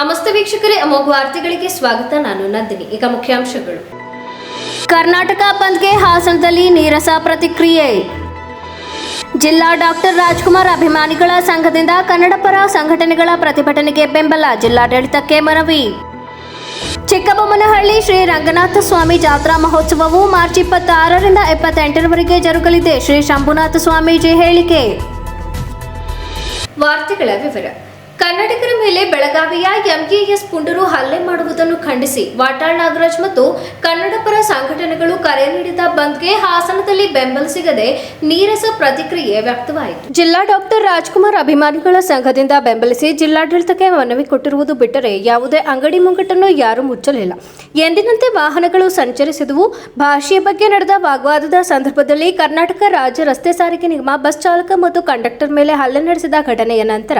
ನಮಸ್ತೆ ವೀಕ್ಷಕರೇ ಅಮೋಘ ವಾರ್ತೆಗಳಿಗೆ ಸ್ವಾಗತ. ನಾನು ನಂದಿನಿ. ಈಗ ಮುಖ್ಯಾಂಶಗಳು. ಕರ್ನಾಟಕ ಬಂದ್ಗೆ ಹಾಸನದಲ್ಲಿ ನೀರಸ ಪ್ರತಿಕ್ರಿಯೆ. ಜಿಲ್ಲಾ ಡಾಕ್ಟರ್ ರಾಜ್ಕುಮಾರ್ ಅಭಿಮಾನಿಗಳ ಸಂಘದಿಂದ ಕನ್ನಡ ಪರ ಸಂಘಟನೆಗಳ ಪ್ರತಿಭಟನೆಗೆ ಬೆಂಬಲ ಜಿಲ್ಲಾಡಳಿತಕ್ಕೆ ಮನವಿ. ಚಿಕ್ಕಬೊಮ್ಮನಹಳ್ಳಿ ಶ್ರೀ ರಂಗನಾಥ ಸ್ವಾಮಿ ಜಾತ್ರಾ ಮಹೋತ್ಸವವು ಮಾರ್ಚ್ ಇಪ್ಪತ್ತಾರರಿಂದ ಇಪ್ಪತ್ತೆಂಟರವರೆಗೆ ಜರುಗಲಿದೆ. ಶ್ರೀ ಶಂಭುನಾಥ ಸ್ವಾಮೀಜಿ ಹೇಳಿಕೆ. ವಾರ್ತೆಗಳ ವಿವರ. ಕನ್ನಡಿಗರ ಮೇಲೆ ಬೆಳಗಾವಿಯ ಎಂಕೆಎಸ್ ಪುಂಡರು ಹಲ್ಲೆ ಮಾಡುವುದನ್ನು ಖಂಡಿಸಿ, ವಾಟಾಳ್ ನಾಗರಾಜ್ ಮತ್ತು ಕನ್ನಡ ಪರ ಸಂಘಟನೆಗಳು ಕರೆ ನೀಡಿದ ಬಂದ್ಗೆ ಹಾಸನದಲ್ಲಿ ಬೆಂಬಲ ಸಿಗದೆ ನೀರಸ ಪ್ರತಿಕ್ರಿಯೆ ವ್ಯಕ್ತವಾಯಿತು. ಜಿಲ್ಲಾ ಡಾಕ್ಟರ್ ರಾಜ್ಕುಮಾರ್ ಅಭಿಮಾನಿಗಳ ಸಂಘದಿಂದ ಬೆಂಬಲಿಸಿ ಜಿಲ್ಲಾಡಳಿತಕ್ಕೆ ಮನವಿ ಕೊಟ್ಟಿರುವುದು ಬಿಟ್ಟರೆ ಯಾವುದೇ ಅಂಗಡಿ ಮುಂಗಟ್ಟನ್ನು ಯಾರೂ ಮುಚ್ಚಲಿಲ್ಲ. ಎಂದಿನಂತೆ ವಾಹನಗಳು ಸಂಚರಿಸಿದವು. ಭಾಷೆಯ ಬಗ್ಗೆ ನಡೆದ ವಾಗ್ವಾದದ ಸಂದರ್ಭದಲ್ಲಿ ಕರ್ನಾಟಕ ರಾಜ್ಯ ರಸ್ತೆ ಸಾರಿಗೆ ನಿಗಮ ಬಸ್ ಚಾಲಕ ಮತ್ತು ಕಂಡಕ್ಟರ್ ಮೇಲೆ ಹಲ್ಲೆ ನಡೆಸಿದ ಘಟನೆಯ ನಂತರ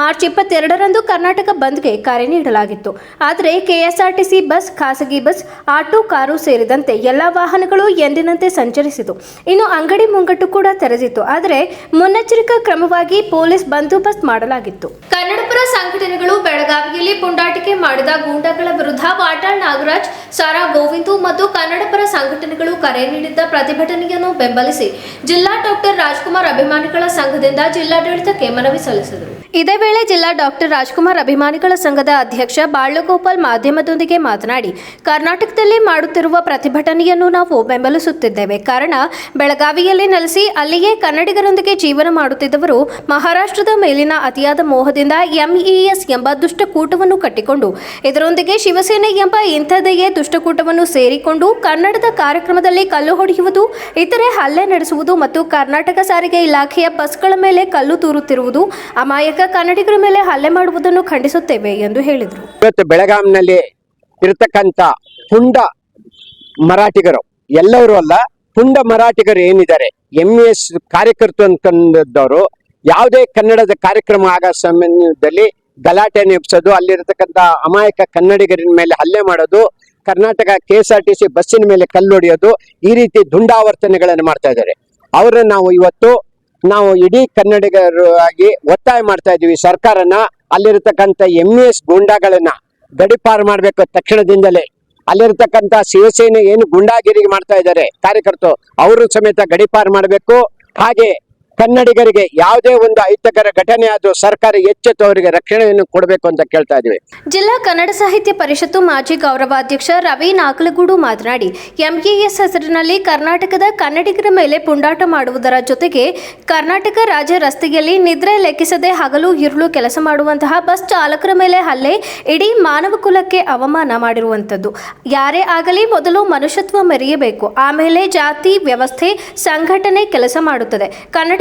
ಮಾರ್ಚ್ ಇಪ್ಪತ್ತೆರಡರಂದು ಕರ್ನಾಟಕ ಬಂದ್ಗೆ ಕರೆ ನೀಡಲಾಗಿತ್ತು. ಆದರೆ ಕೆಎಸ್ಆರ್ಟಿಸಿ ಬಸ್ ಖಾಸಗಿ ಬಸ್ ಆಟೋ ಕಾರು ಸೇರಿದಂತೆ ಎಲ್ಲಾ ವಾಹನಗಳು ಎಂದಿನಂತೆ ಸಂಚರಿಸಿತು. ಇನ್ನು ಅಂಗಡಿ ಮುಂಗಟ್ಟು ಕೂಡ ತೆರೆದಿತ್ತು. ಆದರೆ ಮುನ್ನೆಚ್ಚರಿಕಾ ಕ್ರಮವಾಗಿ ಪೊಲೀಸ್ ಬಂದೋಬಸ್ತ್ ಮಾಡಲಾಗಿತ್ತು. ಕನ್ನಡಪರ ಸಂಘಟನೆಗಳು ಬೆಳಗಾವಿಯಲ್ಲಿ ಪುಂಡಾಟಿಕೆ ಮಾಡಿದ ಗೂಂಡಾಗಳ ವಿರುದ್ಧ ವಾಟಾಳ್ ನಾಗರಾಜ್ ಸಾರಾ ಗೋವಿಂದು ಮತ್ತು ಕನ್ನಡಪರ ಸಂಘಟನೆಗಳು ಕರೆ ನೀಡಿದ್ದ ಪ್ರತಿಭಟನೆಯನ್ನು ಬೆಂಬಲಿಸಿ ಜಿಲ್ಲಾ ಡಾಕ್ಟರ್ ರಾಜ್ಕುಮಾರ್ ಅಭಿಮಾನಿಗಳ ಸಂಘದಿಂದ ಜಿಲ್ಲಾಡಳಿತಕ್ಕೆ ಮನವಿ ಸಲ್ಲಿಸಿದರು. ಇದೇ ವೇಳೆ ಜಿಲ್ಲಾ ಡಾಕ್ಟರ್ ರಾಜ್ಕುಮಾರ್ ಅಭಿಮಾನಿಗಳ ಸಂಘದ ಅಧ್ಯಕ್ಷ ಬಾಳ್ಯಗೋಪಾಲ್ ಮಾಧ್ಯಮದೊಂದಿಗೆ ಮಾತನಾಡಿ, ಕರ್ನಾಟಕದಲ್ಲಿ ಮಾಡುತ್ತಿರುವ ಪ್ರತಿಭಟನೆಯನ್ನು ನಾವು ಬೆಂಬಲಿಸುತ್ತಿದ್ದೇವೆ. ಕಾರಣ, ಬೆಳಗಾವಿಯಲ್ಲಿ ನೆಲೆಸಿ ಅಲ್ಲಿಯೇ ಕನ್ನಡಿಗರೊಂದಿಗೆ ಜೀವನ ಮಾಡುತ್ತಿದ್ದವರು ಮಹಾರಾಷ್ಟ್ರದ ಮೇಲಿನ ಅತಿಯಾದ ಮೋಹದಿಂದ ಎಂಇಎಸ್ ಎಂಬ ದುಷ್ಟಕೂಟವನ್ನು ಕಟ್ಟಿಕೊಂಡು, ಇದರೊಂದಿಗೆ ಶಿವಸೇನೆ ಎಂಬ ಇಂಥದೆಯೇ ದುಷ್ಟಕೂಟವನ್ನು ಸೇರಿಕೊಂಡು ಕನ್ನಡದ ಕಾರ್ಯಕ್ರಮದಲ್ಲಿ ಕಲ್ಲು ಹೊಡೆಯುವುದು, ಇತರೆ ಹಲ್ಲೆ ನಡೆಸುವುದು ಮತ್ತು ಕರ್ನಾಟಕ ಸಾರಿಗೆ ಇಲಾಖೆಯ ಬಸ್ಗಳ ಮೇಲೆ ಕಲ್ಲು ತೂರುತ್ತಿರುವುದು ಅಮಾಯಕ ಕನ್ನಡಿಗರ ಮೇಲೆ ಹಲ್ಲೆ ಮಾಡುವುದನ್ನು ಖಂಡಿಸುತ್ತೇವೆ ಎಂದು ಹೇಳಿದರು. ಇವತ್ತು ಬೆಳಗಾಂನಲ್ಲಿ ಇರತಕ್ಕಂತ ಪುಂಡ ಮರಾಠಿಗರು, ಎಲ್ಲರೂ ಅಲ್ಲ ಪುಂಡ ಮರಾಠಿಗರು ಏನಿದ್ದಾರೆ ಎಂ ಎಸ್ ಕಾರ್ಯಕರ್ತರು ಅನ್ಕೊಂಡವರು ಯಾವುದೇ ಕನ್ನಡದ ಕಾರ್ಯಕ್ರಮ ಆಗ ಸಮಯದಲ್ಲಿ ಗಲಾಟೆ ಎಬ್ಸೋದು ಅಲ್ಲಿರತಕ್ಕಂತ ಅಮಾಯಕ ಕನ್ನಡಿಗರಿನ ಮೇಲೆ ಹಲ್ಲೆ ಮಾಡೋದು, Karnataka K S R T C ಬಸ್ಸಿನ ಮೇಲೆ ಕಲ್ಲೊಡೆಯೋದು, ಈ ರೀತಿ ದುಂಡಾವರ್ತನೆಗಳನ್ನು ಮಾಡ್ತಾ ಇದ್ದಾರೆ. ಅವರನ್ನ ನಾವು ಇವತ್ತು ನಾವು ಇಡೀ ಕನ್ನಡಿಗರು ಆಗಿ ಒತ್ತಾಯ ಮಾಡ್ತಾ ಇದೀವಿ ಸರ್ಕಾರನ. ಅಲ್ಲಿರತಕ್ಕಂಥ ಎಂ ಎಸ್ ಗೂಂಡಾಗಳನ್ನ ಗಡಿಪಾರು ಮಾಡಬೇಕು ತಕ್ಷಣದಿಂದಲೇ. ಅಲ್ಲಿರತಕ್ಕಂಥ ಶಿವಸೇನೆ ಏನು ಗೂಂಡಾಗಿರಿಗೆ ಮಾಡ್ತಾ ಇದ್ದಾರೆ. ಕಾರ್ಯಕರ್ತರು, ಅವರು ಸಮೇತ ಗಡಿಪಾರು ಮಾಡಬೇಕು. ಹಾಗೆ ಕನ್ನಡಿಗರಿಗೆ ಯಾವುದೇ ಒಂದು ಅಹಿತಕರ ಘಟನೆ ಆದರೂ ಸರ್ಕಾರ ಎಚ್ಚೆತ್ತು ಅವರಿಗೆ ರಕ್ಷಣೆಯನ್ನು ಕೊಡಬೇಕು ಅಂತ ಕೇಳ್ತಾ ಇದೀವಿ ಜಿಲ್ಲಾ ಕನ್ನಡ ಸಾಹಿತ್ಯ ಪರಿಷತ್ತು ಮಾಜಿ ಗೌರವಾಧ್ಯಕ್ಷ ರವಿ ನಾಗಲಗೂಡು ಮಾತನಾಡಿ ಎಂಇಎಸ್ ಹೆಸರಿನಲ್ಲಿ ಕರ್ನಾಟಕದ ಕನ್ನಡಿಗರ ಮೇಲೆ ಪುಂಡಾಟ ಮಾಡುವುದರ ಜೊತೆಗೆ ಕರ್ನಾಟಕ ರಾಜ್ಯ ರಸ್ತೆಯಲ್ಲಿ ನಿದ್ರೆ ಲೆಕ್ಕಿಸದೆ ಹಗಲು ಇರುಳು ಕೆಲಸ ಮಾಡುವಂತಹ ಬಸ್ ಚಾಲಕರ ಮೇಲೆ ಹಲ್ಲೆ, ಇಡೀ ಮಾನವ ಕುಲಕ್ಕೆ ಅವಮಾನ ಮಾಡಿರುವಂಥದ್ದು. ಯಾರೇ ಆಗಲಿ ಮೊದಲು ಮನುಷ್ಯತ್ವ ಮೆರೆಯಬೇಕು. ಆಮೇಲೆ ಜಾತಿ, ವ್ಯವಸ್ಥೆ, ಸಂಘಟನೆ ಕೆಲಸ ಮಾಡುತ್ತದೆ.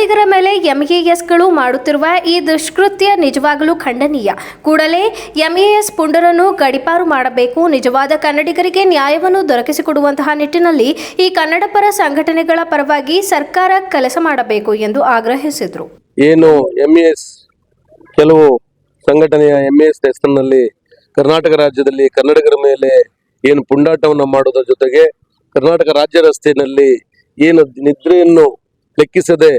ಕನ್ನಡಿಗರ ಮೇಲೆ ಎಂಇಎಸ್ಗಳು ಮಾಡುತ್ತಿರುವ ಈ ದುಷ್ಕೃತ್ಯ ನಿಜವಾಗಲೂ ಖಂಡನೀಯ. ಕೂಡಲೇ ಎಂಇಎಸ್ ಪುಂಡರನ್ನು ಗಡಿಪಾರು ಮಾಡಬೇಕು. ನಿಜವಾದ ಕನ್ನಡಿಗರಿಗೆ ನ್ಯಾಯವನ್ನು ದೊರಕಿಸಿಕೊಡುವಂತಹ ನಿಟ್ಟಿನಲ್ಲಿ ಈ ಕನ್ನಡ ಪರ ಸಂಘಟನೆಗಳ ಪರವಾಗಿ ಸರ್ಕಾರ ಕೆಲಸ ಮಾಡಬೇಕು ಎಂದು ಆಗ್ರಹಿಸಿದರು. ಏನು ಎಂಇಎಸ್ ಕೆಲವು ಸಂಘಟನೆಯ ಎಂಇಎಸ್ ಹೆಸರಿನಲ್ಲಿ ಕರ್ನಾಟಕ ರಾಜ್ಯದಲ್ಲಿ ಕನ್ನಡಿಗರ ಮೇಲೆ ಏನು ಪುಂಡಾಟವನ್ನು ಮಾಡುವುದರ ಜೊತೆಗೆ ಕರ್ನಾಟಕ ರಾಜ್ಯ ರಸ್ತೆಯಲ್ಲಿ ಏನು ನಿದ್ರೆಯನ್ನು ಲೆಕ್ಕಿಸದೆ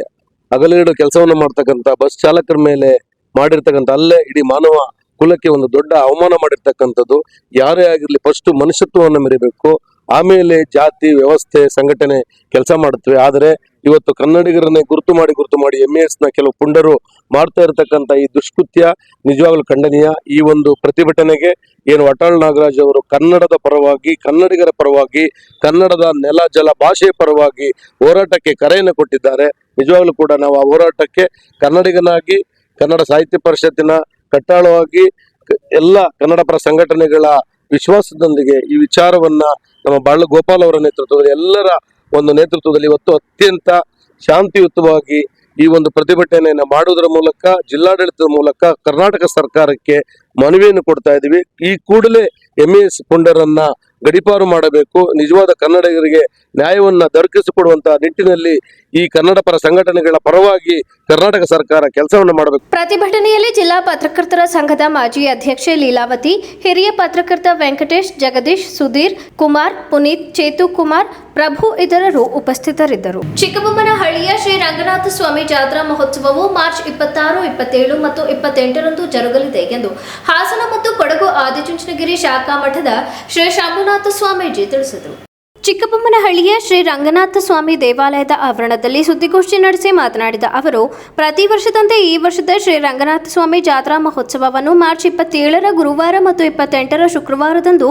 ಹಗಲಿರುಳು ಕೆಲಸವನ್ನು ಮಾಡ್ತಕ್ಕಂಥ ಬಸ್ ಚಾಲಕರ ಮೇಲೆ ಮಾಡಿರ್ತಕ್ಕಂಥ, ಅಲ್ಲೇ ಇಡೀ ಮಾನವ ಕುಲಕ್ಕೆ ಒಂದು ದೊಡ್ಡ ಅವಮಾನ ಮಾಡಿರ್ತಕ್ಕಂಥದ್ದು. ಯಾರೇ ಆಗಿರಲಿ ಫಸ್ಟ್ ಮನುಷ್ಯತ್ವವನ್ನು ಮೆರಿಬೇಕು. ಆಮೇಲೆ ಜಾತಿ, ವ್ಯವಸ್ಥೆ, ಸಂಘಟನೆ ಕೆಲಸ ಮಾಡುತ್ತವೆ. ಆದರೆ ಇವತ್ತು ಕನ್ನಡಿಗರನ್ನೇ ಗುರುತು ಮಾಡಿ ಗುರುತು ಮಾಡಿ ಎಂ ಎಸ್ನ ಕೆಲವು ಪುಂಡರು ಮಾಡ್ತಾ ಇರತಕ್ಕಂತ ಈ ದುಷ್ಕೃತ್ಯ ನಿಜವಾಗ್ಲೂ ಖಂಡನೀಯ. ಈ ಒಂದು ಪ್ರತಿಭಟನೆಗೆ ಏನು ವಟಾಳ್ ನಾಗರಾಜ್ ಅವರು ಕನ್ನಡದ ಪರವಾಗಿ, ಕನ್ನಡಿಗರ ಪರವಾಗಿ, ಕನ್ನಡದ ನೆಲ, ಜಲ ಭಾಷೆಯ ಪರವಾಗಿ ಹೋರಾಟಕ್ಕೆ ಕರೆಯನ್ನು ಕೊಟ್ಟಿದ್ದಾರೆ. ನಿಜವಾಗ್ಲೂ ಕೂಡ ನಾವು ಆ ಹೋರಾಟಕ್ಕೆ ಕನ್ನಡಿಗನಾಗಿ, ಕನ್ನಡ ಸಾಹಿತ್ಯ ಪರಿಷತ್ತಿನ ಕಟ್ಟಾಳವಾಗಿ ಎಲ್ಲ ಕನ್ನಡ ಪರ ಸಂಘಟನೆಗಳ ವಿಶ್ವಾಸದೊಂದಿಗೆ ಈ ವಿಚಾರವನ್ನ ನಮ್ಮ ಬಾಳ ಗೋಪಾಲ್ ಅವರ ನೇತೃತ್ವದಲ್ಲಿ ಎಲ್ಲರ ಒಂದು ನೇತೃತ್ವದಲ್ಲಿ ಇವತ್ತು ಅತ್ಯಂತ ಶಾಂತಿಯುತವಾಗಿ ಈ ಒಂದು ಪ್ರತಿಭಟನೆಯನ್ನು ಮಾಡುವುದರ ಮೂಲಕ, ಜಿಲ್ಲಾಡಳಿತದ ಮೂಲಕ ಕರ್ನಾಟಕ ಸರ್ಕಾರಕ್ಕೆ ಮನವಿಯನ್ನು ಕೊಡ್ತಾ ಇದ್ದೀವಿ. ಈ ಕೂಡಲೇ ಎಂ ಎಸ್ ಪುಂಡರನ್ನ ಗಡಿಪಾರು ಮಾಡಬೇಕು. ನಿಜವಾದ ಕನ್ನಡಿಗರಿಗೆ ನ್ಯಾಯವನ್ನ ದೊರಕಿಸಿಕೊಡುವಂತಹ ನಿಟ್ಟಿನಲ್ಲಿ ಈ ಕನ್ನಡ ಪರ ಸಂಘಟನೆಗಳ ಪರವಾಗಿ ಕರ್ನಾಟಕ ಸರ್ಕಾರ ಕೆಲಸವನ್ನು ಮಾಡಬೇಕು. ಪ್ರತಿಭಟನೆಯಲ್ಲಿ ಜಿಲ್ಲಾ ಪತ್ರಕರ್ತರ ಸಂಘದ ಮಾಜಿ ಅಧ್ಯಕ್ಷೆ ಲೀಲಾವತಿ, ಹಿರಿಯ ಪತ್ರಕರ್ತ ವೆಂಕಟೇಶ್, ಜಗದೀಶ್, ಸುಧೀರ್, ಕುಮಾರ್, ಪುನೀತ್, ಚೇತು ಕುಮಾರ್, ಪ್ರಭು ಇತರರು ಉಪಸ್ಥಿತರಿದ್ದರು. ಚಿಕ್ಕಬೊಮ್ಮನಹಳ್ಳಿಯ ಶ್ರೀ ರಂಗನಾಥ ಸ್ವಾಮಿ ಜಾತ್ರಾ ಮಹೋತ್ಸವವು ಮಾರ್ಚ್ ಇಪ್ಪತ್ತಾರು, ಇಪ್ಪತ್ತೇಳು ಮತ್ತು ಇಪ್ಪತ್ತೆಂಟರಂದು ಜರುಗಲಿದೆ ಎಂದು ಹಾಸನ ಮತ್ತು ಕೊಡಗು ಆದಿಚುಂಚನಗಿರಿ ಶಾಖಾ ಮಠದ ಶ್ರೀ ಶಂಭುನಾಥ ಸ್ವಾಮೀಜಿ ತಿಳಿಸಿದರು. ಚಿಕ್ಕಬೊಮ್ಮನಹಳ್ಳಿಯ ಶ್ರೀ ರಂಗನಾಥ ಸ್ವಾಮಿ ದೇವಾಲಯದ ಆವರಣದಲ್ಲಿ ಸುದ್ದಿಗೋಷ್ಠಿ ನಡೆಸಿ ಮಾತನಾಡಿದ ಅವರು, ಪ್ರತಿ ವರ್ಷದಂತೆ ಈ ವರ್ಷದ ಶ್ರೀ ರಂಗನಾಥ ಸ್ವಾಮಿ ಜಾತ್ರಾ ಮಹೋತ್ಸವವನ್ನು ಮಾರ್ಚ್ ಇಪ್ಪತ್ತೇಳರ ಗುರುವಾರ ಮತ್ತು ಇಪ್ಪತ್ತೆಂಟರ ಶುಕ್ರವಾರದಂದು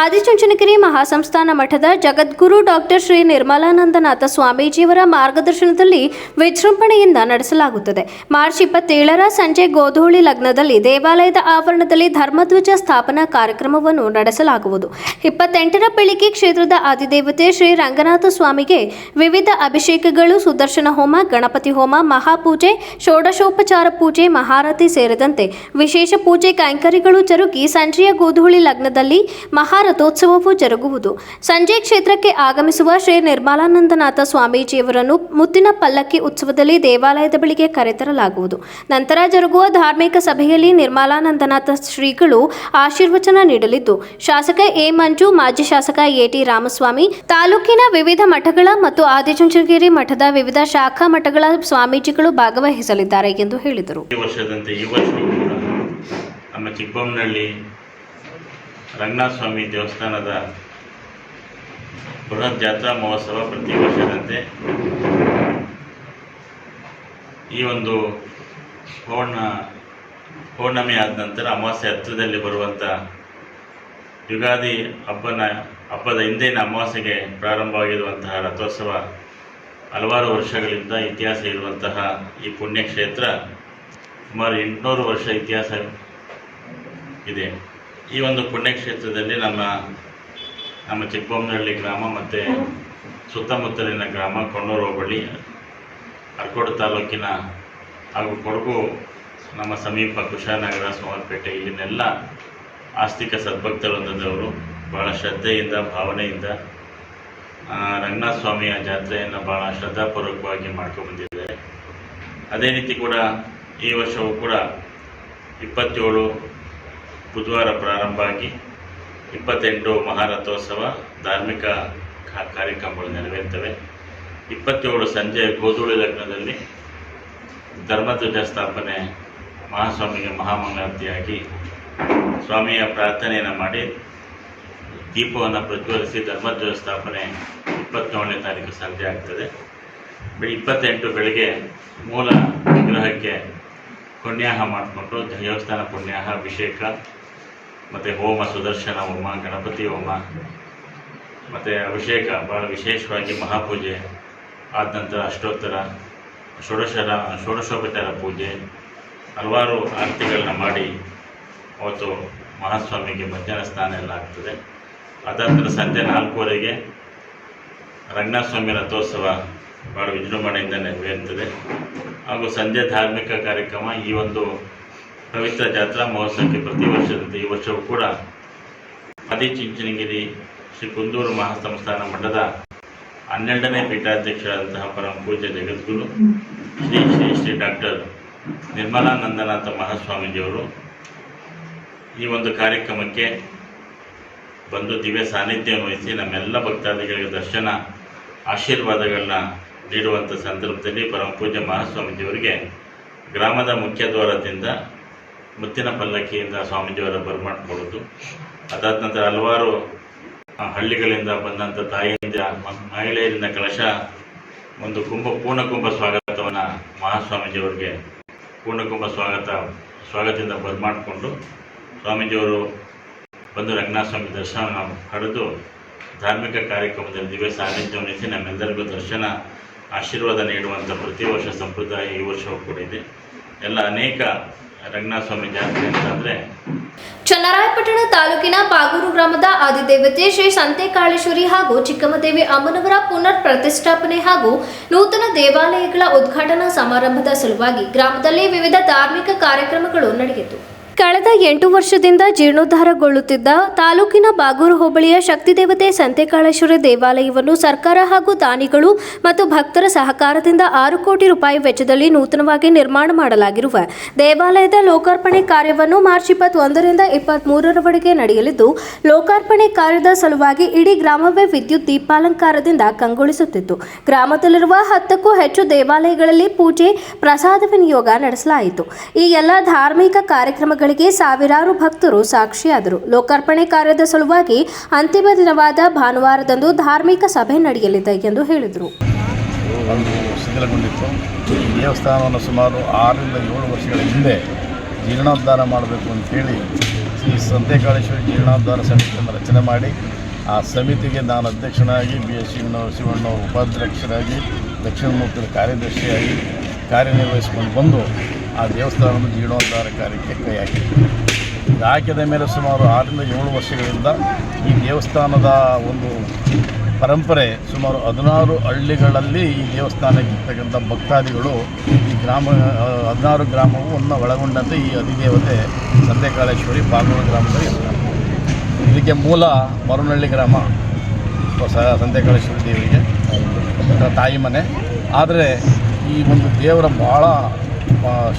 ಆದಿಚುಂಚನಗಿರಿ ಮಹಾಸಂಸ್ಥಾನ ಮಠದ ಜಗದ್ಗುರು ಡಾಕ್ಟರ್ ಶ್ರೀ ನಿರ್ಮಲಾನಂದನಾಥ ಸ್ವಾಮೀಜಿಯವರ ಮಾರ್ಗದರ್ಶನದಲ್ಲಿ ವಿಜೃಂಭಣೆಯಿಂದ ನಡೆಸಲಾಗುತ್ತದೆ. ಮಾರ್ಚ್ ಇಪ್ಪತ್ತೇಳರ ಸಂಜೆ ಗೋಧೂಳಿ ಲಗ್ನದಲ್ಲಿ ದೇವಾಲಯದ ಆವರಣದಲ್ಲಿ ಧರ್ಮಧ್ವಜ ಸ್ಥಾಪನಾ ಕಾರ್ಯಕ್ರಮವನ್ನು ನಡೆಸಲಾಗುವುದು. ಇಪ್ಪತ್ತೆಂಟರ ಬೆಳಿಗ್ಗೆ ಕ್ಷೇತ್ರದ ಆದಿದೇವತೆ ಶ್ರೀ ರಂಗನಾಥ ಸ್ವಾಮಿಗೆ ವಿವಿಧ ಅಭಿಷೇಕಗಳು, ಸುದರ್ಶನ ಹೋಮ, ಗಣಪತಿ ಹೋಮ, ಮಹಾಪೂಜೆ, ಷೋಡಶೋಪಚಾರ ಪೂಜೆ, ಮಹಾರತಿ ಸೇರಿದಂತೆ ವಿಶೇಷ ಪೂಜೆ ಕೈಂಕರಿಗಳು ಜರುಗಿ ಸಂಜೆಯ ಗೋಧೂಳಿ ಲಗ್ನದಲ್ಲಿ ಮಹಾರಥೋತ್ಸವವು ಜರುಗುವುದು. ಸಂಜೆ ಕ್ಷೇತ್ರಕ್ಕೆ ಆಗಮಿಸುವ ಶ್ರೀ ನಿರ್ಮಲಾನಂದನಾಥ ಸ್ವಾಮೀಜಿಯವರನ್ನು ಮುತ್ತಿನ ಪಲ್ಲಕ್ಕಿ ಉತ್ಸವದಲ್ಲಿ ದೇವಾಲಯದ ಬಳಿಗೆ ಕರೆತರಲಾಗುವುದು. ನಂತರ ಜರುಗುವ ಧಾರ್ಮಿಕ ಸಭೆಯಲ್ಲಿ ನಿರ್ಮಲಾನಂದನಾಥ ಶ್ರೀಗಳು ಆಶೀರ್ವಚನ ನೀಡಲಿದ್ದು, ಶಾಸಕ ಎ ಮಂಜು, ಮಾಜಿ ಶಾಸಕ ಎಟಿ ರಾಮಸ್ವಾಮಿ ತಾಲೂಕಿನ ವಿವಿಧ ಮಠಗಳ ಮತ್ತು ಆದಿಚುಂಚನಗಿರಿ ಮಠದ ವಿವಿಧ ಶಾಖಾ ಮಠಗಳ ಸ್ವಾಮೀಜಿಗಳು ಭಾಗವಹಿಸಲಿದ್ದಾರೆ ಎಂದು ಹೇಳಿದರು. ಈ ವರ್ಷದಂತೆ ಈ ವರ್ಷ ನಮ್ಮ ರಂಗನಾಥ ಸ್ವಾಮಿ ದೇವಸ್ಥಾನದ ಬೃಹತ್ ಜಾತ್ರಾ ಮಹೋತ್ಸವ ಪ್ರತಿ ವರ್ಷದಂತೆ ಈ ಒಂದು ಪೌರ್ಣ ಪೌರ್ಣಮಿ ಆದ ನಂತರ ಅಮಾವಾಸ್ಯೆ ಹತ್ತಿರದಲ್ಲಿ ಬರುವಂಥ ಯುಗಾದಿ ಹಬ್ಬನ ಹಬ್ಬದ ಹಿಂದಿನ ಅಮಾವಾಸ್ಯೆಗೆ ಪ್ರಾರಂಭವಾಗಿರುವಂತಹ ರಥೋತ್ಸವ ಹಲವಾರು ವರ್ಷಗಳಿಂದ ಇತಿಹಾಸ ಇರುವಂತಹ ಈ ಪುಣ್ಯಕ್ಷೇತ್ರ ಸುಮಾರು ಎಂಟುನೂರು ವರ್ಷ ಇತಿಹಾಸ ಇದೆ. ಈ ಒಂದು ಪುಣ್ಯಕ್ಷೇತ್ರದಲ್ಲಿ ನಮ್ಮ ನಮ್ಮ ಚಿಕ್ಕಬೊಮ್ಮನಹಳ್ಳಿ ಗ್ರಾಮ ಮತ್ತು ಸುತ್ತಮುತ್ತಲಿನ ಗ್ರಾಮ ಕೊಣ್ಣೂರು ಹೋಬಳಿ, ಅರ್ಕೋಡು ತಾಲೂಕಿನ ಹಾಗೂ ಕೊಡಗು ನಮ್ಮ ಸಮೀಪ ಕುಶಾನಗರ ಸೋಮರಪೇಟೆ ಇಲ್ಲಿನೆಲ್ಲ ಆಸ್ತಿಕ ಸದ್ಭಕ್ತರೊಂದದವರು ಭಾಳ ಶ್ರದ್ಧೆಯಿಂದ, ಭಾವನೆಯಿಂದ ರಂಗನಾಥ ಸ್ವಾಮಿಯ ಜಾತ್ರೆಯನ್ನು ಭಾಳ ಶ್ರದ್ಧಾಪೂರ್ವಕವಾಗಿ ಮಾಡ್ಕೊಂಡ್ಬಂದಿದ್ದಾರೆ ಅದೇ ರೀತಿ ಕೂಡ ಈ ವರ್ಷವೂ ಕೂಡ ಇಪ್ಪತ್ತೇಳು ಬುಧವಾರ ಪ್ರಾರಂಭ ಆಗಿ ಇಪ್ಪತ್ತೆಂಟು ಮಹಾರಥೋತ್ಸವ ಧಾರ್ಮಿಕ ಕಾರ್ಯಕ್ರಮಗಳು ನೆರವೇರ್ತವೆ. ಇಪ್ಪತ್ತೇಳು ಸಂಜೆ ಗೋಧೂಳಿ ಲಗ್ನದಲ್ಲಿ ಧರ್ಮಧ್ವಜ ಸ್ಥಾಪನೆ ಮಹಾಸ್ವಾಮಿಗೆ ಮಹಾಮಂಗಳಾರತಿಯಾಗಿ ಸ್ವಾಮಿಯ ಪ್ರಾರ್ಥನೆಯನ್ನು ಮಾಡಿ ದೀಪವನ್ನು ಪ್ರಜ್ವಲಿಸಿ ಧರ್ಮಧ್ವಜ ಸ್ಥಾಪನೆ ಇಪ್ಪತ್ತೇಳನೇ ತಾರೀಕು ಸಂಜೆ ಆಗ್ತದೆ. ಇಪ್ಪತ್ತೆಂಟು ಬೆಳಗ್ಗೆ ಮೂಲ ವಿಗ್ರಹಕ್ಕೆ ಪುಣ್ಯಾಹ ಮಾಡಿಕೊಂಡು ದೇವಸ್ಥಾನ ಪುಣ್ಯಾಹ, ಅಭಿಷೇಕ, ಮತ್ತು ಹೋಮ ಸುದರ್ಶನ, ಹೋಮ, ಗಣಪತಿ ಹೋಮ, ಮತ್ತು ಅಭಿಷೇಕ ಭಾಳ ವಿಶೇಷವಾಗಿ ಮಹಾಪೂಜೆ, ಆದ ನಂತರ ಅಷ್ಟೋತ್ತರ, ಷೋಡಶರ, ಷೋಡಶೋಪಚಾರ ಪೂಜೆ, ಹಲವಾರು ಆರತಿಗಳನ್ನ ಮಾಡಿ ಅವತ್ತು ಮಹಾಸ್ವಾಮಿಗೆ ಮಧ್ಯಾಹ್ನ ಸ್ನಾನ ಎಲ್ಲ ಆಗ್ತದೆ. ಅದಾದ ಸಂಜೆ ನಾಲ್ಕೂವರೆಗೆ ರಂಗನಾಥ ಸ್ವಾಮಿ ರಥೋತ್ಸವ ಭಾಳ ವಿಜೃಂಭಣೆಯಿಂದ ನೆರವೇರ್ತದೆ ಹಾಗೂ ಸಂಜೆ ಧಾರ್ಮಿಕ ಕಾರ್ಯಕ್ರಮ ಈ ಒಂದು ಪವಿತ್ರ ಜಾತ್ರಾ ಮಹೋತ್ಸವಕ್ಕೆ ಪ್ರತಿ ವರ್ಷದಂತೆ ಈ ವರ್ಷವೂ ಕೂಡ ಆದಿಚುಂಚನಗಿರಿ ಶ್ರೀ ಕುಂದೂರು ಮಹಾಸಂಸ್ಥಾನ ಮಠದ ಹನ್ನೆರಡನೇ ಪೀಠಾಧ್ಯಕ್ಷರಾದಂತಹ ಪರಮ ಪೂಜ್ಯ ಜಗದ್ಗುರು ಶ್ರೀ ಶ್ರೀ ಶ್ರೀ ಡಾಕ್ಟರ್ ನಿರ್ಮಲಾನಂದನಾಥ ಮಹಾಸ್ವಾಮೀಜಿಯವರು ಈ ಒಂದು ಕಾರ್ಯಕ್ರಮಕ್ಕೆ ಬಂದು ದಿವ್ಯ ಸಾನ್ನಿಧ್ಯವನ್ನು ವಹಿಸಿ ನಮ್ಮೆಲ್ಲ ಭಕ್ತಾದಿಗಳಿಗೆ ದರ್ಶನ, ಆಶೀರ್ವಾದಗಳನ್ನ ನೀಡುವಂಥ ಸಂದರ್ಭದಲ್ಲಿ ಪರಮ ಪೂಜ್ಯ ಮಹಾಸ್ವಾಮೀಜಿಯವರಿಗೆ ಗ್ರಾಮದ ಮುಖ್ಯ ದ್ವಾರದಿಂದ ಮುತ್ತಿನ ಪಲ್ಲಕ್ಕಿಯಿಂದ ಸ್ವಾಮೀಜಿಯವರ ಬರಮಾಡಿಕೊಳ್ಳೋದು ಅದಾದ ನಂತರ ಹಲವಾರು ಹಳ್ಳಿಗಳಿಂದ ಬಂದಂಥ ತಾಯಿಯಿಂದ ಮಹಿಳೆಯರಿಂದ ಕಲಶ ಒಂದು ಕುಂಭ, ಪೂರ್ಣಕುಂಭ ಸ್ವಾಗತವನ್ನು ಮಹಾಸ್ವಾಮೀಜಿಯವರಿಗೆ ಪೂರ್ಣಕುಂಭ ಸ್ವಾಗತ, ಸ್ವಾಗತದಿಂದ ಬರಮಾಡಿಕೊಂಡು ಸ್ವಾಮೀಜಿಯವರು ಬಂದು ರಂಗನಾಥ ಸ್ವಾಮಿ ದರ್ಶನ ಪಡೆದು ಧಾರ್ಮಿಕ ಕಾರ್ಯಕ್ರಮದಲ್ಲಿ ದಿವ್ಯ ಸಾನ್ನಿಧ್ಯ ವಹಿಸಿ ನಮ್ಮೆಲ್ಲರಿಗೂ ದರ್ಶನ, ಆಶೀರ್ವಾದ ನೀಡುವಂಥ ಪ್ರತಿ ವರ್ಷ ಸಂಪ್ರದಾಯ ಈ ವರ್ಷವೂ ಕೂಡ ಇದೆ. ಎಲ್ಲ ಅನೇಕ ರಂಗನಾಥ ಸ್ವಾಮಿ ಜಾತ್ರೆ ಅಂತಂದರೆ ಚನ್ನರಾಯಪಟ್ಟಣ ತಾಲೂಕಿನ ಪಾಗೂರು ಗ್ರಾಮದ ಆದಿದೇವತೆ ಶ್ರೀ ಸಂತೆಕಾಳೇಶ್ವರಿ ಹಾಗೂ ಚಿಕ್ಕಮ್ಮದೇವಿ ಅಮ್ಮನವರ ಪುನರ್ ಪ್ರತಿಷ್ಠಾಪನೆ ಹಾಗೂ ನೂತನ ದೇವಾಲಯಗಳ ಉದ್ಘಾಟನಾ ಸಮಾರಂಭದ ಸಲುವಾಗಿ ಗ್ರಾಮದಲ್ಲಿ ವಿವಿಧ ಧಾರ್ಮಿಕ ಕಾರ್ಯಕ್ರಮಗಳು ನಡೆಯಿತು. ಕಳೆದ ಎಂಟು ವರ್ಷದಿಂದ ಜೀರ್ಣೋದ್ಧಾರಗೊಳ್ಳುತ್ತಿದ್ದ ತಾಲೂಕಿನ ಬಾಗೂರು ಹೋಬಳಿಯ ಶಕ್ತಿದೇವತೆ ಸಂತೆಕಾಳೇಶ್ವರಿ ದೇವಾಲಯವನ್ನು ಸರ್ಕಾರ ಹಾಗೂ ದಾನಿಗಳು ಮತ್ತು ಭಕ್ತರ ಸಹಕಾರದಿಂದ ಆರು ಕೋಟಿ ರೂಪಾಯಿ ವೆಚ್ಚದಲ್ಲಿ ನೂತನವಾಗಿ ನಿರ್ಮಾಣ ಮಾಡಲಾಗಿರುವ ದೇವಾಲಯದ ಲೋಕಾರ್ಪಣೆ ಕಾರ್ಯವನ್ನು ಮಾರ್ಚ್ ಇಪ್ಪತ್ತೊಂದರಿಂದ ಇಪ್ಪತ್ತ್ಮೂರರವರೆಗೆ ನಡೆಯಲಿದ್ದು, ಲೋಕಾರ್ಪಣೆ ಕಾರ್ಯದ ಸಲುವಾಗಿ ಇಡೀ ಗ್ರಾಮವೇ ವಿದ್ಯುತ್ ದೀಪಾಲಂಕಾರದಿಂದ ಕಂಗೊಳಿಸುತ್ತಿತ್ತು. ಗ್ರಾಮದಲ್ಲಿರುವ ಹತ್ತಕ್ಕೂ ಹೆಚ್ಚು ದೇವಾಲಯಗಳಲ್ಲಿ ಪೂಜೆ, ಪ್ರಸಾದ ವಿನಿಯೋಗ ನಡೆಸಲಾಯಿತು. ಈ ಎಲ್ಲ ಧಾರ್ಮಿಕ ಕಾರ್ಯಕ್ರಮಗಳಿಗೆ ಸಾವಿರಾರು ಭಕ್ತರು ಸಾಕ್ಷಿಯಾದರು. ಲೋಕಾರ್ಪಣೆ ಕಾರ್ಯದ ಸಲುವಾಗಿ ಅಂತಿಮ ದಿನವಾದ ಭಾನುವಾರದಂದು ಧಾರ್ಮಿಕ ಸಭೆ ನಡೆಯಲಿದೆ ಎಂದು ಹೇಳಿದರು. ಒಂದು ಶಿಥಿಲಗೊಂಡಿತ್ತು. ದೇವಸ್ಥಾನವನ್ನು ಸುಮಾರು ಆರರಿಂದ ಏಳು ವರ್ಷಗಳ ಹಿಂದೆ ಜೀರ್ಣೋದ್ಧಾರ ಮಾಡಬೇಕು ಅಂತೇಳಿ ಶ್ರೀ ಸಂತೆಕಾಳೇಶ್ವರಿ ಜೀರ್ಣೋದ್ಧಾರ ಸಮಿತಿಯನ್ನು ರಚನೆ ಮಾಡಿ, ಆ ಸಮಿತಿಗೆ ನಾನು ಅಧ್ಯಕ್ಷನಾಗಿ, ಬಿ ಎಸ್ ಶಿವಣ್ಣ ಶಿವಣ್ಣ ಉಪಾಧ್ಯಕ್ಷರಾಗಿ ಉಪಾಧ್ಯಕ್ಷರಾಗಿ ದಕ್ಷಿಣಮೂರ್ತಿ ಕಾರ್ಯದರ್ಶಿಯಾಗಿ ಕಾರ್ಯನಿರ್ವಹಿಸಿಕೊಂಡು ಬಂದು ಆ ದೇವಸ್ಥಾನವನ್ನು ಜೀರ್ಣೋದ್ಧಾರ ಕಾರ್ಯಕ್ಕೆ ಕೈ ಹಾಕಿದ್ದೆ ಇದು ಹಾಕಿದ ಮೇಲೆ ಸುಮಾರು ಆರರಿಂದ ಏಳು ವರ್ಷಗಳಿಂದ ಈ ದೇವಸ್ಥಾನದ ಒಂದು ಪರಂಪರೆ ಸುಮಾರು ಹದಿನಾರು ಹಳ್ಳಿಗಳಲ್ಲಿ ಈ ದೇವಸ್ಥಾನಕ್ಕೆ ಇರ್ತಕ್ಕಂಥ ಭಕ್ತಾದಿಗಳು ಈ ಗ್ರಾಮ ಹದಿನಾರು ಗ್ರಾಮವನ್ನು ಒಳಗೊಂಡಂತೆ ಈ ಅಧಿದೇವತೆ ಸಂತೆಕಾಳೇಶ್ವರಿ ಬಾಗೂರು ಗ್ರಾಮದಲ್ಲಿ ಇರ್ತಾರೆ. ಇದಕ್ಕೆ ಮೂಲ ಮರುನಹಳ್ಳಿ ಗ್ರಾಮ ಸಂತೆಕಾಳೇಶ್ವರಿ ದೇವಿಗೆ ತಾಯಿ ಮನೆ. ಆದರೆ ಈ ಒಂದು ದೇವರ ಭಾಳ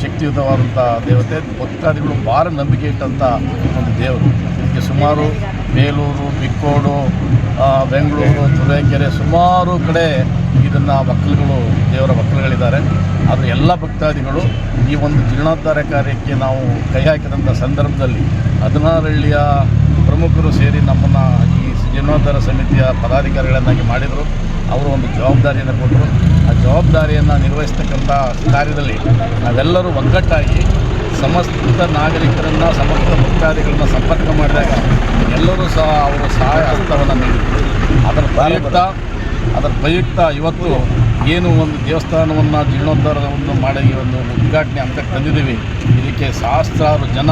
ಶಕ್ತಿಯುತವಾದಂಥ ದೇವತೆ, ಭಕ್ತಾದಿಗಳು ಭಾಳ ನಂಬಿಕೆ ಇಟ್ಟಂಥ ಒಂದು ದೇವರು. ಇದಕ್ಕೆ ಸುಮಾರು ಬೇಲೂರು ಬಿಕ್ಕೋಡು ಬೆಂಗಳೂರು ತುರೇಕೆರೆ ಸುಮಾರು ಕಡೆ ಇದನ್ನು ಮಕ್ಕಳುಗಳು ದೇವರ ಮಕ್ಕಳುಗಳಿದ್ದಾರೆ ಆದರೆ ಎಲ್ಲ ಭಕ್ತಾದಿಗಳು ಈ ಒಂದು ಜೀರ್ಣೋದ್ಧಾರ ಕಾರ್ಯಕ್ಕೆ ನಾವು ಕೈ ಹಾಕಿದಂಥ ಸಂದರ್ಭದಲ್ಲಿ ಹದಿನಾರಳ್ಳಿಯ ಪ್ರಮುಖರು ಸೇರಿ ನಮ್ಮನ್ನು ಈ ಜೀರ್ಣೋದ್ಧಾರ ಸಮಿತಿಯ ಪದಾಧಿಕಾರಿಗಳನ್ನಾಗಿ ಮಾಡಿದರು. ಅವರು ಒಂದು ಜವಾಬ್ದಾರಿಯನ್ನು ಕೊಟ್ಟರು. ಆ ಜವಾಬ್ದಾರಿಯನ್ನು ನಿರ್ವಹಿಸ್ತಕ್ಕಂಥ ಕಾರ್ಯದಲ್ಲಿ ನಾವೆಲ್ಲರೂ ಒಗ್ಗಟ್ಟಾಗಿ ಸಮಸ್ತ ನಾಗರಿಕರನ್ನು, ಸಮಸ್ತ ಭಕ್ತಾದಿಗಳನ್ನ ಸಂಪರ್ಕ ಮಾಡಿದಾಗ ಎಲ್ಲರೂ ಸಹ ಅವರು ಸಹಾಯ ಹಸ್ತವನ್ನು ನೀಡಿದರು. ಅದರ ಪ್ರಯುಕ್ತ ಅದರ ಪ್ರಯುಕ್ತ ಇವತ್ತು ಏನು ಒಂದು ದೇವಸ್ಥಾನವನ್ನು ಜೀರ್ಣೋದ್ಧಾರವನ್ನು ಮಾಡಿ ಒಂದು ಉದ್ಘಾಟನೆ ಅಂತ ತಂದಿದ್ದೀವಿ. ಇದಕ್ಕೆ ಸಹಸ್ರಾರು ಜನ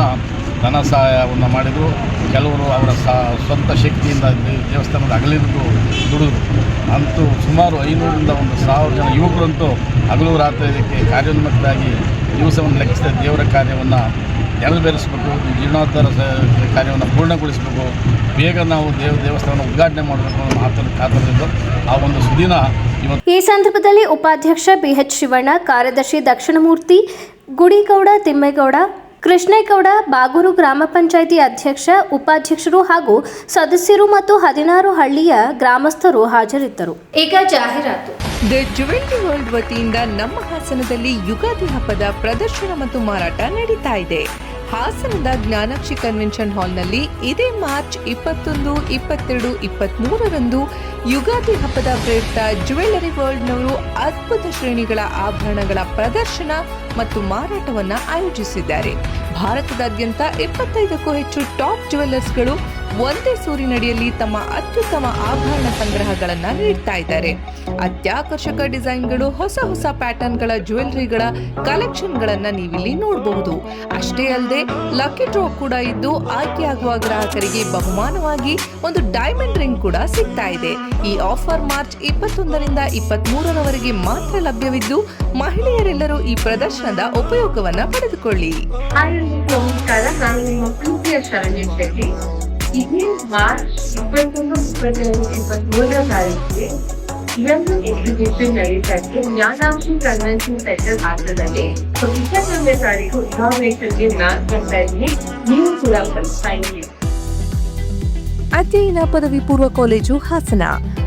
ಧನ ಸಹಾಯವನ್ನು ಮಾಡಿದರು. ಕೆಲವರು ಅವರ ಸ, ಸ್ವಂತ ಶಕ್ತಿಯಿಂದ ದೇವಸ್ಥಾನದ ಅಗಲಿದ್ದು ದುಡಿದ್ರು. ಅಂತೂ ಸುಮಾರು ಐನೂರಿಂದ ಒಂದು ಸಾವಿರ ಜನ ಯುವಕರಂತೂ ಹಗಲು ರಾತ್ರಿ ಇದಕ್ಕೆ ಕಾರ್ಯೋನ್ಮುಖರಾಗಿ ದಿವಸವನ್ನು ಲೆಕ್ಕಿಸಿದ ದೇವರ ಕಾರ್ಯವನ್ನು ನೆರವೇರಿಸಬೇಕು ಜೀರ್ಣೋದ್ಧಾರ ಕಾರ್ಯವನ್ನು ಪೂರ್ಣಗೊಳಿಸಬೇಕು. ಬೇಗ ನಾವು ದೇವ ದೇವಸ್ಥಾನ ಉದ್ಘಾಟನೆ ಮಾಡಬೇಕು ಮಾತನ್ನು ಕಾತರದಿಂದ ಆ ಒಂದು ಸುದಿನ ಈ ಸಂದರ್ಭದಲ್ಲಿ ಉಪಾಧ್ಯಕ್ಷ ಬಿಎಚ್ ಶಿವಣ್ಣ, ಕಾರ್ಯದರ್ಶಿ ದಕ್ಷಿಣಮೂರ್ತಿ ಗುಡಿಗೌಡ, ತಿಮ್ಮೇಗೌಡ ಕೃಷ್ಣೇಗೌಡ ಬಾಗೂರು ಗ್ರಾಮ ಪಂಚಾಯಿತಿ ಅಧ್ಯಕ್ಷ ಉಪಾಧ್ಯಕ್ಷರು ಹಾಗೂ ಸದಸ್ಯರು ಮತ್ತು ಹದಿನಾರು ಹಳ್ಳಿಯ ಗ್ರಾಮಸ್ಥರು ಹಾಜರಿದ್ದರು. ಈಗ ಜಾಹೀರಾತು. ದ ಜುವೆಲ್ರಿ ವರ್ಲ್ಡ್ ವತಿಯಿಂದ ನಮ್ಮ ಹಾಸನದಲ್ಲಿ ಯುಗಾದಿ ಹಬ್ಬದ ಪ್ರದರ್ಶನ ಮತ್ತು ಮಾರಾಟ ನಡೀತಾ ಇದೆ. ಹಾಸನದ ಜ್ಞಾನಾಕ್ಷಿ ಕನ್ವೆನ್ಷನ್ ಹಾಲ್ನಲ್ಲಿ ಇದೇ ಮಾರ್ಚ್ ಇಪ್ಪತ್ತೊಂದು, ಇಪ್ಪತ್ತೆರಡು ಇಪ್ಪತ್ತ್ಮೂರರಂದು ಯುಗಾದಿ ಹಬ್ಬದ ಪ್ರಯುಕ್ತ ಜುವೆಲ್ಲರಿ ವರ್ಲ್ಡ್ನವರು ಅದ್ಭುತ ಶ್ರೇಣಿಗಳ ಆಭರಣಗಳ ಪ್ರದರ್ಶನ ಮತ್ತು ಮಾರಾಟವನ್ನು ಆಯೋಜಿಸಿದ್ದಾರೆ. ಭಾರತದಾದ್ಯಂತ ಇಪ್ಪತ್ತೈದಕ್ಕೂ ಹೆಚ್ಚು ಟಾಪ್ ಜುವೆಲ್ಲರ್ಸ್ಗಳು ಒಂದೇ ಸೂರಿನಡಿಯಲ್ಲಿ ತಮ್ಮ ಅತ್ಯುತ್ತಮ ಆಭರಣ ಸಂಗ್ರಹಗಳನ್ನು ನೀಡ್ತಾ ಇದ್ದಾರೆ. ಅತ್ಯಾಕರ್ಷಕ ಡಿಸೈನ್ಗಳು, ಹೊಸ ಹೊಸ ಪ್ಯಾಟರ್ನ್ಗಳ ಜ್ಯುವೆಲ್ಲರಿಗಳ ಕಲೆಕ್ಷನ್ಗಳನ್ನು ನೀವಿಲ್ಲಿ ನೋಡಬಹುದು. ಅಷ್ಟೇ ಅಲ್ಲದೆ, ಲಕ್ಕಿ ಡ್ರಾ ಕೂಡ ಇದ್ದು, ಆಯ್ಕೆಯಾಗುವ ಗ್ರಾಹಕರಿಗೆ ಬಹುಮಾನವಾಗಿ ಒಂದು ಡೈಮಂಡ್ ರಿಂಗ್ ಕೂಡ ಸಿಗ್ತಾ ಇದೆ. ಈ ಆಫರ್ ಮಾರ್ಚ್ ಇಪ್ಪತ್ತೊಂದರಿಂದ ಇಪ್ಪತ್ಮೂರರವರೆಗೆ ಮಾತ್ರ ಲಭ್ಯವಿದ್ದು, ಮಹಿಳೆಯರೆಲ್ಲರೂ ಈ ಪ್ರದರ್ಶನದ ಉಪಯೋಗವನ್ನು ಪಡೆದುಕೊಳ್ಳಿ. ನಮಸ್ಕಾರ ನಾನು ನಿಮ್ಮ ಪ್ರೀತಿಯ ಶರಣ್ ಶೆಟ್ಟಿ ಇದೇ ಮಾರ್ಚ್ ಇಪ್ಪತ್ತೊಂದು ಇಪ್ಪತ್ತೆರಡು ಇಪ್ಪತ್ಮೂರನೇ ತಾರೀಕಿಗೆ ಇದೊಂದು ಎಕ್ಸಿಬಿಷನ್ ನಡೀತಾ ಇದೆ ಜ್ಞಾನಾಂಶಿ ಕನ್ವೆನ್ಷನ್ ಸೆಂಟರ್ ಹಾಸನದಲ್ಲಿ ಸೊ ಇಪ್ಪತ್ತೊಂದನೇ ತಾರೀಕು ಇನಾಗ್ರೇಷನ್ಗೆ ನಾನು ಬರ್ತಾ ಇದ್ದೀನಿ ನೀವು ಕೂಡ ಬನ್ನಿ ಥ್ಯಾಂಕ್ ಯು ಅಧ್ಯಯನ ಪದವಿ ಪೂರ್ವ ಕಾಲೇಜು ಹಾಸನ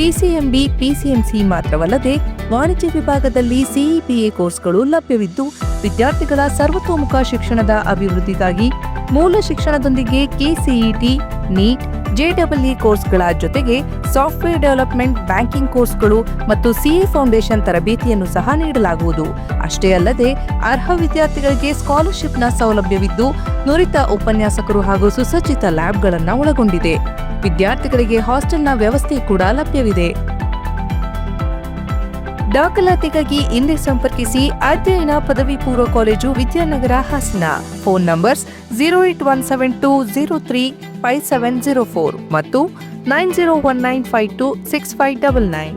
ಪಿಸಿಎಂಬಿ, ಪಿಸಿಎಂಸಿ ಮಾತ್ರವಲ್ಲದೆ ವಾಣಿಜ್ಯ ವಿಭಾಗದಲ್ಲಿ ಸಿಇಪಿಎ ಕೋರ್ಸ್ಗಳು ಲಭ್ಯವಿದ್ದು, ವಿದ್ಯಾರ್ಥಿಗಳ ಸರ್ವತೋಮುಖ ಶಿಕ್ಷಣದ ಅಭಿವೃದ್ಧಿಗಾಗಿ ಮೂಲ ಶಿಕ್ಷಣದೊಂದಿಗೆ ಕೆಸಿಇಟಿ, ನೀಟ್ ಜೆಡಬ್ಲ್ಇ ಕೋರ್ಸ್ಗಳ ಜೊತೆಗೆ ಸಾಫ್ಟ್ವೇರ್ ಡೆವಲಪ್ಮೆಂಟ್, ಬ್ಯಾಂಕಿಂಗ್ ಕೋರ್ಸ್ಗಳು ಮತ್ತು ಸಿಎ ಫೌಂಡೇಶನ್ ತರಬೇತಿಯನ್ನು ಸಹ ನೀಡಲಾಗುವುದು. ಅಷ್ಟೇ ಅಲ್ಲದೆ, ಅರ್ಹ ವಿದ್ಯಾರ್ಥಿಗಳಿಗೆ ಸ್ಕಾಲರ್ಶಿಪ್ನ ಸೌಲಭ್ಯವಿದ್ದು, ನುರಿತ ಉಪನ್ಯಾಸಕರು ಹಾಗೂ ಸುಸಜ್ಜಿತ ಲ್ಯಾಬ್ಗಳನ್ನು ಒಳಗೊಂಡಿದೆ. ವಿದ್ಯಾರ್ಥಿಗಳಿಗೆ ಹಾಸ್ಟೆಲ್ನ ವ್ಯವಸ್ಥೆ ಕೂಡ ಲಭ್ಯವಿದೆ. ದಾಖಲಾತಿಗಾಗಿ ಹಿಂದೆ ಸಂಪರ್ಕಿಸಿ ಅಧ್ಯಯನ ಪದವಿ ಪೂರ್ವ college Vidyanagar Hassan. Phone numbers zero eight one seven two zero three five seven zero four ಮತ್ತು nine zero one nine five two six five double nine.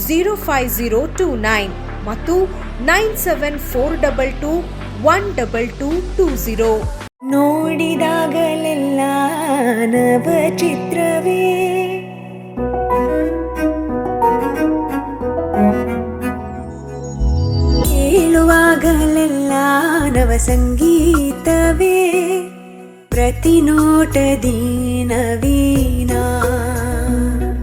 zero five zero two nine ಮತ್ತು nine seven four double two one double two two zero ನೋಡಿದಾಗಲೆಲ್ಲ ನವ ಚಿತ್ರವೇ ಕೇಳುವಾಗಲೆಲ್ಲ ನವ ಸಂಗೀತವೇ ಪ್ರತಿ ನೋಟದೀನವೀನಾ ನವೀನ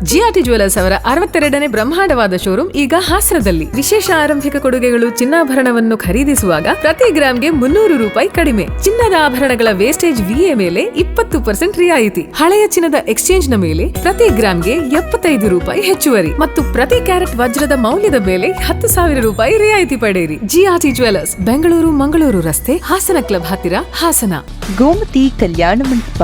GRT jewellers ಅವರ ಅರವತ್ತೆರಡನೇ ಬ್ರಹ್ಮಾಂಡವಾದ showroom ಈಗ ಹಾಸನದಲ್ಲಿ. ವಿಶೇಷ ಆರಂಭಿಕ ಕೊಡುಗೆಗಳು ಚಿನ್ನಾಭರಣವನ್ನು ಖರೀದಿಸುವಾಗ ಪ್ರತಿ ಗ್ರಾಮ್ಗೆ ಮುನ್ನೂರು ರೂಪಾಯಿ ಕಡಿಮೆ. ಚಿನ್ನದ ಆಭರಣಗಳ ವೇಸ್ಟೇಜ್ ವಿಎ ಮೇಲೆ ಇಪ್ಪತ್ತು ಪರ್ಸೆಂಟ್ ರಿಯಾಯಿತಿ. ಹಳೆಯ ಚಿನ್ನದ ಎಕ್ಸ್ಚೇಂಜ್ನ ಮೇಲೆ ಪ್ರತಿ ಗ್ರಾಮ್ಗೆ ಎಪ್ಪತ್ತೈದು ರೂಪಾಯಿ ಹೆಚ್ಚುವರಿ. ಮತ್ತು ಪ್ರತಿ ಕ್ಯಾರೆಟ್ ವಜ್ರದ ಮೌಲ್ಯದ ಮೇಲೆ ಹತ್ತು ಸಾವಿರ ರೂಪಾಯಿ ರಿಯಾಯಿತಿ ಪಡೆಯಿರಿ. ಜಿಆರ್ಟಿ ಜ್ಯುವೆಲರ್ಸ್, ಬೆಂಗಳೂರು ಮಂಗಳೂರು ರಸ್ತೆ, ಹಾಸನ ಕ್ಲಬ್ ಹತ್ತಿರ, ಹಾಸನ. ಗೋಮತಿ ಕಲ್ಯಾಣ ಮಂಟಪ.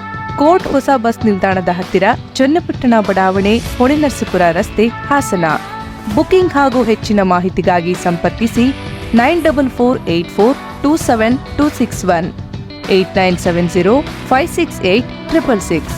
ಕೋರ್ಟ್ ಹೊಸ ಬಸ್ ನಿಲ್ದಾಣದ ಹತ್ತಿರ ಚನ್ನಪಟ್ಟಣ ಬಡಾವಣೆ ಹೊಳೆನರಸೀಪುರ ರಸ್ತೆ ಹಾಸನ. ಬುಕಿಂಗ್ ಹಾಗೂ ಹೆಚ್ಚಿನ ಮಾಹಿತಿಗಾಗಿ ಸಂಪರ್ಕಿಸಿ nine double four eight four two seven two six one, eight nine seven zero five six eight triple six.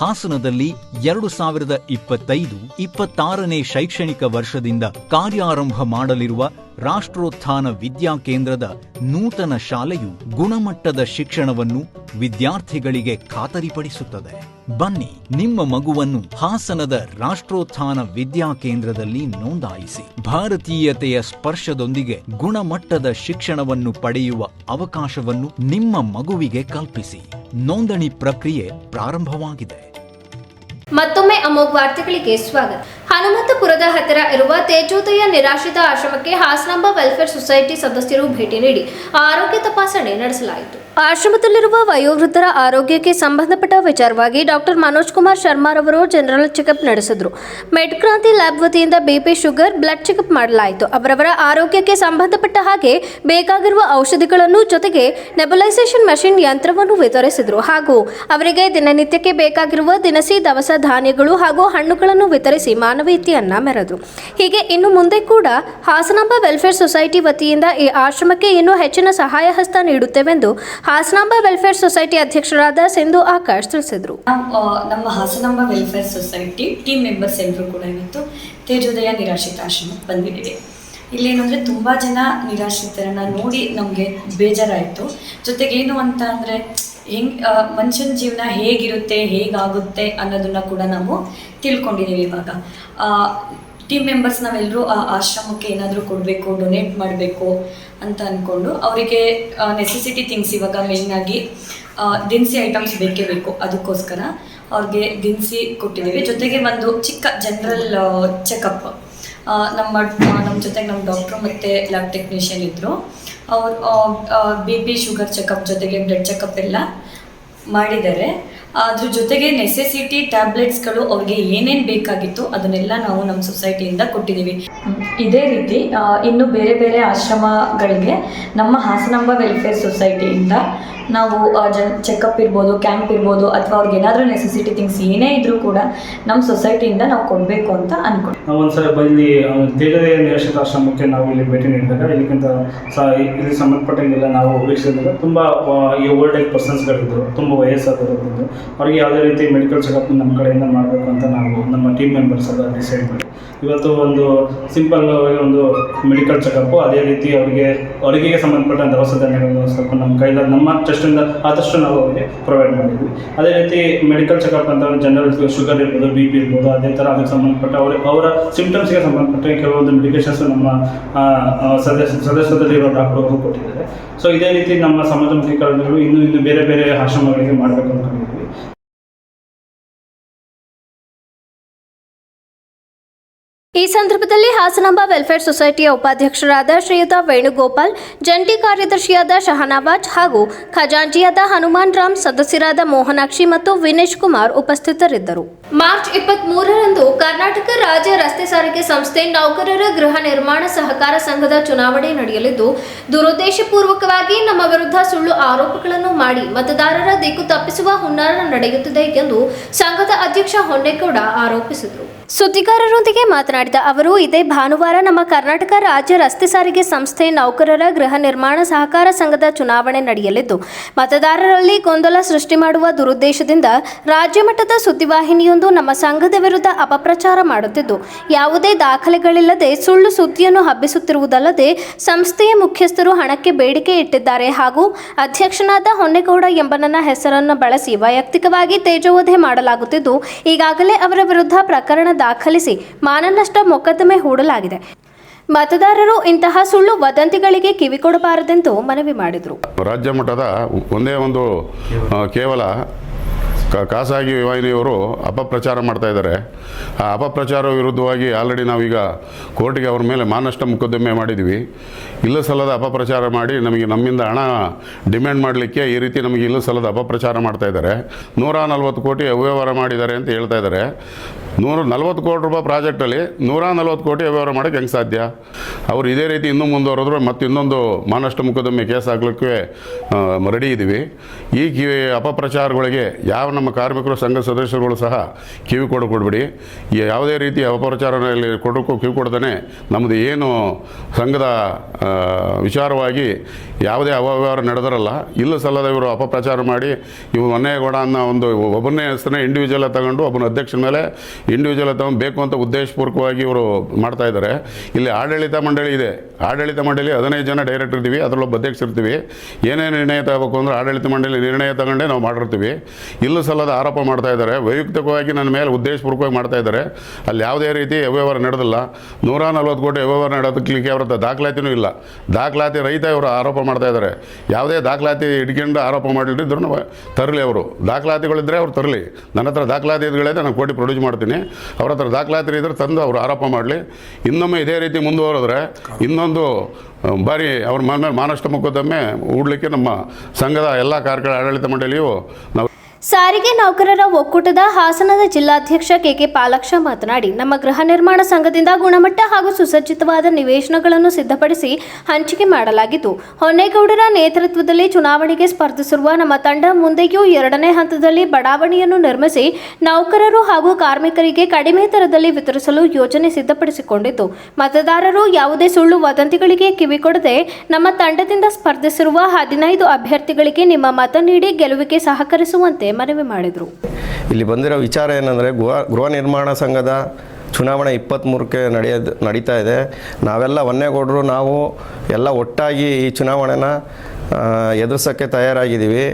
ಹಾಸನದಲ್ಲಿ ಎರಡು ಸಾವಿರದ ಇಪ್ಪತ್ತೈದು ಇಪ್ಪತ್ತಾರನೇ ಶೈಕ್ಷಣಿಕ ವರ್ಷದಿಂದ ಕಾರ್ಯಾರಂಭ ಮಾಡಲಿರುವ ರಾಷ್ಟ್ರೋತ್ಥಾನ ವಿದ್ಯಾಕೇಂದ್ರದ ನೂತನ ಶಾಲೆಯು ಗುಣಮಟ್ಟದ ಶಿಕ್ಷಣವನ್ನು ವಿದ್ಯಾರ್ಥಿಗಳಿಗೆ ಖಾತರಿಪಡಿಸುತ್ತದೆ. ಬನ್ನಿ ನಿಮ್ಮ ಮಗುವನ್ನು ಹಾಸನದ ರಾಷ್ಟ್ರೋತ್ಥಾನ ವಿದ್ಯಾಕೇಂದ್ರದಲ್ಲಿ ನೋಂದಾಯಿಸಿ ಭಾರತೀಯತೆಯ ಸ್ಪರ್ಶದೊಂದಿಗೆ ಗುಣಮಟ್ಟದ ಶಿಕ್ಷಣವನ್ನು ಪಡೆಯುವ ಅವಕಾಶವನ್ನು ನಿಮ್ಮ ಮಗುವಿಗೆ ಕಲ್ಪಿಸಿ. ನೋಂದಣಿ ಪ್ರಕ್ರಿಯೆ ಪ್ರಾರಂಭವಾಗಿದೆ. ಮತ್ತೊಮ್ಮೆ ಅಮೋಘ ವಾರ್ತೆಗಳಿಗೆ ಸ್ವಾಗತ. ಹನುಮಂತಪುರದ ಹತ್ತಿರ ಇರುವ ತೇಜೋದಯ ನಿರಾಶ್ರಿತ ಆಶ್ರಮಕ್ಕೆ ಹಾಸನಾಂಬ ವೆಲ್ಫೇರ್ ಸೊಸೈಟಿ ಸದಸ್ಯರು ಭೇಟಿ ನೀಡಿ ಆರೋಗ್ಯ ತಪಾಸಣೆ ನಡೆಸಲಾಯಿತು. ಆಶ್ರಮದಲ್ಲಿರುವ ವಯೋವೃದ್ಧರ ಆರೋಗ್ಯಕ್ಕೆ ಸಂಬಂಧಪಟ್ಟ ವಿಚಾರವಾಗಿ ಡಾಕ್ಟರ್ ಮನೋಜ್ ಕುಮಾರ್ ಶರ್ಮಾರವರು ಜನರಲ್ ಚೆಕಪ್ ನಡೆಸಿದ್ರು. ಮೆಡ್ಕ್ರಾಂತಿ ಲ್ಯಾಬ್ ವತಿಯಿಂದ ಬಿಪಿ ಶುಗರ್, ಬ್ಲಡ್ ಚೆಕಪ್ ಮಾಡಲಾಯಿತು. ಅವರವರ ಆರೋಗ್ಯಕ್ಕೆ ಸಂಬಂಧಪಟ್ಟ ಹಾಗೆ ಬೇಕಾಗಿರುವ ಔಷಧಿಗಳನ್ನು ಜೊತೆಗೆ ನೆಬಲೈಸೇಷನ್ ಮಷಿನ್ ಯಂತ್ರವನ್ನು ವಿತರಿಸಿದ್ರು. ಹಾಗೂ ಅವರಿಗೆ ದಿನನಿತ್ಯಕ್ಕೆ ಬೇಕಾಗಿರುವ ದಿನಸಿ ದವಸ ಧಾನ್ಯಗಳು ಹಾಗೂ ಹಣ್ಣುಗಳನ್ನು ವಿತರಿಸಿ ಮಾನವೀಯತೆಯನ್ನ ಮೆರೆದ್ರು ಹೀಗೆ ಇನ್ನು ಮುಂದೆ ಕೂಡ ಹಾಸನಾಂಬ ವೆಲ್ಫೇರ್ ಸೊಸೈಟಿ ವತಿಯಿಂದ ಈ ಆಶ್ರಮಕ್ಕೆ ಇನ್ನೂ ಹೆಚ್ಚಿನ ಸಹಾಯ ಹಸ್ತ ನೀಡುತ್ತೇವೆಂದು ಹಾಸನಾಂಬ ವೆಲ್ಫೇರ್ ಸೊಸೈಟಿ ಅಧ್ಯಕ್ಷರಾದ ಸಿಂಧು ಆಕಾಶ್ ತಿಳಿಸಿದರು. ನಮ್ಮ Hasanamba welfare society team members ಎಲ್ಲರೂ ಕೂಡ ಇವತ್ತು ತೇಜೋದಯ ನಿರಾಶ್ರಿತ ಆಶ್ರಮಕ್ಕೆ ಬಂದಿದ್ದೀವಿ ಇಲ್ಲೇನಂದರೆ ತುಂಬ ಜನ ನಿರಾಶ್ರಿತರನ್ನ ನೋಡಿ ನಮಗೆ ಬೇಜಾರಾಯಿತು. ಜೊತೆಗೇನು ಅಂತ ಅಂದರೆ ಹೆಂಗ್ ಮನುಷ್ಯನ ಜೀವನ ಹೇಗಿರುತ್ತೆ, ಹೇಗಾಗುತ್ತೆ ಅನ್ನೋದನ್ನ ಕೂಡ ನಾವು ತಿಳ್ಕೊಂಡಿದ್ದೀವಿ ಇವಾಗ. ಟೀಮ್ ಮೆಂಬರ್ಸ್ ನಾವೆಲ್ಲರೂ ಆ ಆಶ್ರಮಕ್ಕೆ ಏನಾದರೂ ಕೊಡಬೇಕು ಡೊನೇಟ್ ಮಾಡಬೇಕು ಅಂತ ಅಂದ್ಕೊಂಡು ಅವರಿಗೆ ನೆಸೆಸಿಟಿ ಥಿಂಗ್ಸ್ ಇವಾಗ ಮೇಯ್ನಾಗಿ ದಿನಸಿ ಐಟಮ್ಸ್ ಬೇಕೇ ಬೇಕು. ಅದಕ್ಕೋಸ್ಕರ ಅವ್ರಿಗೆ ದಿನಸಿ ಕೊಟ್ಟಿದ್ದೀವಿ. ಜೊತೆಗೆ ಒಂದು ಚಿಕ್ಕ ಜನರಲ್ ಚೆಕಪ್ ನಮ್ಮ ನಮ್ಮ ಜೊತೆಗೆ ನಮ್ಮ ಡಾಕ್ಟ್ರು ಮತ್ತು ಲ್ಯಾಬ್ ಟೆಕ್ನಿಷಿಯನ್ ಇದ್ದರು ಅವ್ರು ಬಿ ಪಿ ಶುಗರ್ ಚೆಕಪ್ ಜೊತೆಗೆ ಬ್ಲಡ್ ಚೆಕಪ್ ಎಲ್ಲ ಮಾಡಿದ್ದಾರೆ. ಅದ್ರ ಜೊತೆಗೆ ನೆಸೆಸಿಟಿ ಟ್ಯಾಬ್ಲೆಟ್ಸ್ಗಳು ಅವ್ರಿಗೆ ಏನೇನು ಬೇಕಾಗಿತ್ತು ಅದನ್ನೆಲ್ಲ ನಾವು ನಮ್ಮ ಸೊಸೈಟಿಯಿಂದ ಕೊಟ್ಟಿದ್ದೀವಿ. ಇದೇ ರೀತಿ ಇನ್ನು ಬೇರೆ ಬೇರೆ ಆಶ್ರಮಗಳಿಗೆ ನಮ್ಮ ಹಾಸನಾಂಬ ವೆಲ್ಫೇರ್ ಸೊಸೈಟಿಯಿಂದ ನಾವು ಜನ್ ಚೆಕಪ್ ಇರ್ಬೋದು ಕ್ಯಾಂಪ್ ಇರ್ಬೋದು, ಅಥವಾ ಅವ್ರಿಗೆ ಏನಾದರೂ ನೆಸೆಸಿಟಿ ಥಿಂಗ್ಸ್ ಏನೇ ಇದ್ರೂ ಕೂಡ ನಮ್ಮ ಸೊಸೈಟಿಯಿಂದ ನಾವು ಕೊಡಬೇಕು ಅಂತ ಅನ್ಕೊಂಡು ನಾವು ಒಂದ್ಸಲ ಇಲ್ಲಿ ತೇಜೋದಯ ನಿರಾಶ್ರಿತ ಆಶ್ರಮಕ್ಕೆ ನಾವು ಇಲ್ಲಿ ಭೇಟಿ ನೀಡಿದಾಗ ಇದಕ್ಕಿಂತ ಸಹ ಇಲ್ಲಿ ಸಂಬಂಧಪಟ್ಟಂಗೆಲ್ಲ ನಾವು ವೀಕ್ಷಿಸಿದಾಗ ತುಂಬ ಈ ಓಲ್ಡ್ ಏಜ್ ಪರ್ಸನ್ಸ್ಗಳಿದ್ದರು ತುಂಬ ವಯಸ್ಸಾದವರಿದ್ದು ಅವ್ರಿಗೆ ಯಾವುದೇ ರೀತಿ ಮೆಡಿಕಲ್ ಚೆಕಪ್ ನಮ್ಮ ಕಡೆಯಿಂದ ಮಾಡಬೇಕು ಅಂತ ನಾವು ನಮ್ಮ ಟೀಮ್ ಮೆಂಬರ್ಸ್ ಎಲ್ಲ ಡಿಸೈಡ್ ಮಾಡಿ. ಇವತ್ತು ಒಂದು ಸಿಂಪಲ್ ಒಂದು ಮೆಡಿಕಲ್ ಚೆಕಪ್ಪು ಅದೇ ರೀತಿ ಅವರಿಗೆ ಅಡುಗೆಗೆ ಸಂಬಂಧಪಟ್ಟ ದವಸ ಧಾನ್ಯಗಳನ್ನು ಸ್ವಲ್ಪ ನಮ್ಮ ಕೈಲ ನಮ್ಮ ಚೆಸ್ಟಿಂದ ಆದಷ್ಟು ನಾವು ಅವರಿಗೆ ಪ್ರೊವೈಡ್ ಮಾಡಿದ್ವಿ. ಅದೇ ರೀತಿ ಮೆಡಿಕಲ್ ಚೆಕಪ್ ಅಂತ ಜನರಲ್ ಶುಗರ್ ಇರ್ಬೋದು ಬಿ ಪಿ ಇರ್ಬೋದು, ಅದೇ ಥರ ಅದಕ್ಕೆ ಸಂಬಂಧಪಟ್ಟ ಅವರ ಅವರ ಸಿಂಪ್ಟಮ್ಸ್ಗೆ ಸಂಬಂಧಪಟ್ಟ ಕೆಲವೊಂದು ಮೆಡಿಕೇಶನ್ಸ್ ನಮ್ಮ ಸದಸ್ಯ ಸದಸ್ಯದಲ್ಲಿರೋ ಡಾಕ್ಟರ್ಗಳು ಕೊಟ್ಟಿದ್ದಾರೆ. ಸೊ ಇದೇ ರೀತಿ ನಮ್ಮ ಸಮಾಜಮುಖಿ ಕಾರ್ಯಗಳು ಇನ್ನೂ, ಇನ್ನು ಬೇರೆ ಬೇರೆ ಆಶ್ರಮಗಳಿಗೆ ಮಾಡಬೇಕು ಅಂದ್ಕೊಂಡಿದ್ವಿ ಈ ಸಂದರ್ಭದಲ್ಲಿ ಹಾಸನಾಂಬ ವೆಲ್ಫೇರ್ ಸೊಸೈಟಿಯ ಉಪಾಧ್ಯಕ್ಷರಾದ ಶ್ರೀಯುತ ವೇಣುಗೋಪಾಲ್, ಜಂಟಿ ಕಾರ್ಯದರ್ಶಿಯಾದ ಶಹನವಾಜ್ ಹಾಗೂ ಖಜಾಂಜಿಯಾದ ಹನುಮಾನ್ ರಾಮ್, ಸದಸ್ಯರಾದ ಮೋಹನಾಕ್ಷಿ ಮತ್ತು ವಿನೇಶ್ ಕುಮಾರ್ ಉಪಸ್ಥಿತರಿದ್ದರು. ಮಾರ್ಚ್ ಇಪ್ಪತ್ತ್ ಮೂರರಂದು ಕರ್ನಾಟಕ ರಾಜ್ಯ ರಸ್ತೆ ಸಾರಿಗೆ ಸಂಸ್ಥೆ ನೌಕರರ ಗೃಹ ನಿರ್ಮಾಣ ಸಹಕಾರ ಸಂಘದ ಚುನಾವಣೆ ನಡೆಯಲಿದ್ದು, ದುರುದ್ದೇಶಪೂರ್ವಕವಾಗಿ ನಮ್ಮ ವಿರುದ್ಧ ಸುಳ್ಳು ಆರೋಪಗಳನ್ನು ಮಾಡಿ ಮತದಾರರ ದಿಕ್ಕು ತಪ್ಪಿಸುವ ಹುನ್ನಾರ ನಡೆಯುತ್ತಿದೆ ಎಂದು ಸಂಘದ ಅಧ್ಯಕ್ಷ ಹೊನ್ನೇಗೌಡ ಆರೋಪಿಸಿದರು. ಸುದ್ದಿಗಾರರೊಂದಿಗೆ ಮಾತನಾಡಿದ ಅವರು, ಇದೇ ಭಾನುವಾರ ನಮ್ಮ ಕರ್ನಾಟಕ ರಾಜ್ಯ ರಸ್ತೆ ಸಾರಿಗೆ ಸಂಸ್ಥೆ ನೌಕರರ ಗೃಹ ನಿರ್ಮಾಣ ಸಹಕಾರ ಸಂಘದ ಚುನಾವಣೆ ನಡೆಯಲಿದ್ದು, ಮತದಾರರಲ್ಲಿ ಗೊಂದಲ ಸೃಷ್ಟಿ ಮಾಡುವ ದುರುದ್ದೇಶದಿಂದ ರಾಜ್ಯ ಮಟ್ಟದ ಸುದ್ದಿವಾಹಿನಿಯೊಂದು ನಮ್ಮ ಸಂಘದ ವಿರುದ್ಧ ಅಪಪ್ರಚಾರ ಮಾಡುತ್ತಿದ್ದು, ಯಾವುದೇ ದಾಖಲೆಗಳಿಲ್ಲದೆ ಸುಳ್ಳು ಸುದ್ದಿಯನ್ನು ಹಬ್ಬಿಸುತ್ತಿರುವುದಲ್ಲದೆ ಸಂಸ್ಥೆಯ ಮುಖ್ಯಸ್ಥರು ಹಣಕ್ಕೆ ಬೇಡಿಕೆ ಇಟ್ಟಿದ್ದಾರೆ ಹಾಗೂ ಅಧ್ಯಕ್ಷನಾದ ಹೊನ್ನೇಗೌಡ ಎಂಬ ನನ್ನ ಹೆಸರನ್ನು ಬಳಸಿ ವೈಯಕ್ತಿಕವಾಗಿ ತೇಜೋವಧೆ ಮಾಡಲಾಗುತ್ತಿದ್ದು, ಈಗಾಗಲೇ ಅವರ ವಿರುದ್ಧ ಪ್ರಕರಣ ದಾಖಲಿಸಿ ಮಾನನಷ್ಟ ಮೊಕದ್ದಮೆ ಹೂಡಲಾಗಿದೆ. ಮತದಾರರು ಇಂತಹ ಸುಳ್ಳು ವದಂತಿಗಳಿಗೆ ಕಿವಿಕೊಡಬಾರದೆಂದು ಮನವಿ ಮಾಡಿದರು. ರಾಜ್ಯ ಮಟ್ಟದ ಒಂದೇ ಒಂದು ಕೇವಲ ಖಾಸಗಿ ವಾಹಿನಿಯವರು ಅಪಪ್ರಚಾರ ಮಾಡ್ತಾ ಇದ್ದಾರೆ. ಆ ಅಪಪ್ರಚಾರ ವಿರುದ್ಧವಾಗಿ ಆಲ್ರೆಡಿ ನಾವೀಗ ಕೋರ್ಟಿಗೆ ಅವ್ರ ಮೇಲೆ ಮಾನಷ್ಟ ಮುಕದ್ದಮೆ ಮಾಡಿದ್ವಿ. ಇಲ್ಲ ಸಲದ ಅಪಪ್ರಚಾರ ಮಾಡಿ ನಮಗೆ ನಮ್ಮಿಂದ ಹಣ ಡಿಮ್ಯಾಂಡ್ ಮಾಡಲಿಕ್ಕೆ ಈ ರೀತಿ ನಮಗೆ ಇಲ್ಲ ಸಲದ ಅಪಪ್ರಚಾರ ಮಾಡ್ತಾ ಇದ್ದಾರೆ. ನೂರ ನಲ್ವತ್ತು ಕೋಟಿ ಅವ್ಯವಹಾರ ಮಾಡಿದ್ದಾರೆ ಅಂತ ಹೇಳ್ತಾ ಇದ್ದಾರೆ. ನೂರ ನಲ್ವತ್ತು ಕೋಟಿ ರೂಪಾಯಿ ಪ್ರಾಜೆಕ್ಟಲ್ಲಿ ನೂರ ನಲ್ವತ್ತು ಕೋಟಿ ವ್ಯವಹಾರ ಮಾಡೋಕ್ಕೆ ಹೆಂಗೆ ಸಾಧ್ಯ? ಅವರು ಇದೇ ರೀತಿ ಇನ್ನೂ ಮುಂದುವರೆದ್ರೆ ಮತ್ತೆ ಇನ್ನೊಂದು ಮಾನಷ್ಟ ಮುಖದೊಮ್ಮೆ ಕೇಸ್ ಹಾಕ್ಲಿಕ್ಕೆ ರೆಡಿ ಇದ್ದೀವಿ ಈ ಕಿವಿ ಅಪಪ್ರಚಾರಗಳಿಗೆ ಯಾವ ನಮ್ಮ ಕಾರ್ಮಿಕರು, ಸಂಘ ಸದಸ್ಯರುಗಳು ಸಹ ಕಿವಿ ಕೊಡು ಕೊಡ್ಬೇಡಿ. ಯಾವುದೇ ರೀತಿ ಅಪಪ್ರಚಾರದಲ್ಲಿ ಕೊಡೋಕ್ಕೂ ಕಿವಿ ಕೊಡ್ತಾನೆ ನಮ್ಮದು ಏನು ಸಂಘದ ವಿಚಾರವಾಗಿ ಯಾವುದೇ ಅವ್ಯವಹಾರ ನಡೆದರಲ್ಲ, ಇಲ್ಲ ಸಲ್ಲದ ಇವರು ಅಪಪ್ರಚಾರ ಮಾಡಿ ಇವು ಮೊನ್ನೆಗೌಡ ಅನ್ನೋ ಒಂದು ಒಬ್ಬನೇ ಹೆಸರನ್ನೇ ಇಂಡಿವಿಜುವಲ್ ತಗೊಂಡು ಒಬ್ಬನ ಅಧ್ಯಕ್ಷನ ಮೇಲೆ ಇಂಡಿವಿಜುವಲ್ ಅಥವಾ ಬೇಕು ಅಂತ ಉದ್ದೇಶಪೂರ್ವಕವಾಗಿ ಇವರು ಮಾಡ್ತಾ ಇದ್ದಾರೆ. ಇಲ್ಲಿ ಆಡಳಿತ ಮಂಡಳಿ ಇದೆ. ಆಡಳಿತ ಮಂಡಳಿ ಹದಿನೈದು ಜನ ಡೈರೆಕ್ಟರ್ ಇದ್ದೀವಿ, ಅದರಲ್ಲೊಬ್ಬ ಅಧ್ಯಕ್ಷರಿರ್ತೀವಿ ಏನೇ ನಿರ್ಣಯ ತಗೋಬೇಕು ಅಂದ್ರೆ ಆಡಳಿತ ಮಂಡಳಿ ನಿರ್ಣಯ ತಗೊಂಡೇ ನಾವು ಮಾಡಿರ್ತೀವಿ. ಇಲ್ಲೂ ಸಲ್ಲದ ಆರೋಪ ಮಾಡ್ತಾ ಇದ್ದಾರೆ. ವೈಯಕ್ತಿಕವಾಗಿ ನನ್ನ ಮೇಲೆ ಉದ್ದೇಶಪೂರ್ವಕವಾಗಿ ಮಾಡ್ತಾ ಇದ್ದಾರೆ. ಅಲ್ಲಿ ಯಾವುದೇ ರೀತಿ ಅವ್ಯವಹಾರ ನಡೆದಿಲ್ಲ. ನೂರ ನಲ್ವತ್ತು ಕೋಟಿ ಅವ್ಯವಹಾರ ನಡೆದಕ್ಕೆ ಅವರ ದಾಖಲಾತಿನೂ ಇಲ್ಲ. ದಾಖಲಾತಿ ರೈತ ಇವರು ಆರೋಪ ಮಾಡ್ತಾ ಇದ್ದಾರೆ. ಯಾವುದೇ ದಾಖಲಾತಿ ಇಟ್ಕೊಂಡು ಆರೋಪ ಮಾಡಿದ್ರು ತರಲಿ ಅವರು. ದಾಖಲಾತಿಗಳಿದ್ದರೆ ಅವ್ರು ತರಲಿ. ನನ್ನ ಹತ್ರ ದಾಖಲಾತಿ ಇದ್ಗಳಿದೆ ನಾನು ಕೋಟಿ ಪ್ರೊಡ್ಯೂಸ್ ಮಾಡ್ತೀನಿ. ಅವ್ರ ಹತ್ರ ದಾಖಲಾತಿ ಇದ್ರೆ ತಂದು ಅವರು ಆರೋಪ ಮಾಡಲಿ. ಇನ್ನೊಮ್ಮೆ ಇದೇ ರೀತಿ ಮುಂದುವರೆದ್ರೆ ಇನ್ನೊಂದು ಬಾರಿ ಅವ್ರ ಮೇಲೆ ಮಾನಷ್ಟ ಮೊಕದ್ದಮೆ ಹೂಡಲಿಕ್ಕೆ ನಮ್ಮ ಸಂಘದ ಎಲ್ಲ ಕಾರ್ಯಗಳ ಆಡಳಿತ ಮಂಡಳಿಯು ನಾವು ಸಾರಿಗೆ ನೌಕರರ ಒಕ್ಕೂಟದ ಹಾಸನದ ಜಿಲ್ಲಾಧ್ಯಕ್ಷ ಕೆಕೆ ಪಾಲಾಕ್ಷ ಮಾತನಾಡಿ, ನಮ್ಮ ಗೃಹ ನಿರ್ಮಾಣ ಸಂಘದಿಂದ ಗುಣಮಟ್ಟ ಹಾಗೂ ಸುಸಜ್ಜಿತವಾದ ನಿವೇಶನಗಳನ್ನು ಸಿದ್ಧಪಡಿಸಿ ಹಂಚಿಕೆ ಮಾಡಲಾಗಿದ್ದು, ಹೊನ್ನೇಗೌಡರ ನೇತೃತ್ವದಲ್ಲಿ ಚುನಾವಣೆಗೆ ಸ್ಪರ್ಧಿಸಿರುವ ನಮ್ಮ ತಂಡ ಮುಂದೆಯೂ ಎರಡನೇ ಹಂತದಲ್ಲಿ ಬಡಾವಣೆಯನ್ನು ನಿರ್ಮಿಸಿ, ನೌಕರರು ಹಾಗೂ ಕಾರ್ಮಿಕರಿಗೆ ಕಡಿಮೆ ದರದಲ್ಲಿ ವಿತರಿಸಲು ಯೋಜನೆ ಸಿದ್ಧಪಡಿಸಿಕೊಂಡಿತು ಮತದಾರರು ಯಾವುದೇ ಸುಳ್ಳು ವದಂತಿಗಳಿಗೆ ಕಿವಿಕೊಡದೆ ನಮ್ಮ ತಂಡದಿಂದ ಸ್ಪರ್ಧಿಸಿರುವ ಹದಿನೈದು ಅಭ್ಯರ್ಥಿಗಳಿಗೆ ನಿಮ್ಮ ಮತ ನೀಡಿ ಗೆಲುವಿಗೆ ಸಹಕರಿಸುವಂತೆ ಮನವಿ ಮಾಡಿದರು. ಇಲ್ಲಿ ಬಂದಿರೋ ವಿಚಾರ ಏನಂದರೆ, ಗೃಹ ಗೃಹ ನಿರ್ಮಾಣ ಸಂಘದ ಚುನಾವಣೆ ಇಪ್ಪತ್ತ್ಮೂರಕ್ಕೆ ನಡೆಯೋದು, ನಡೀತಾ ಇದೆ. ನಾವೆಲ್ಲ ಒನ್ನೆಗೌಡರು ನಾವು ಎಲ್ಲ ಒಟ್ಟಾಗಿ ಈ ಚುನಾವಣೆನ ಎದುರಿಸೋಕ್ಕೆ ತಯಾರಾಗಿದ್ದೀವಿ.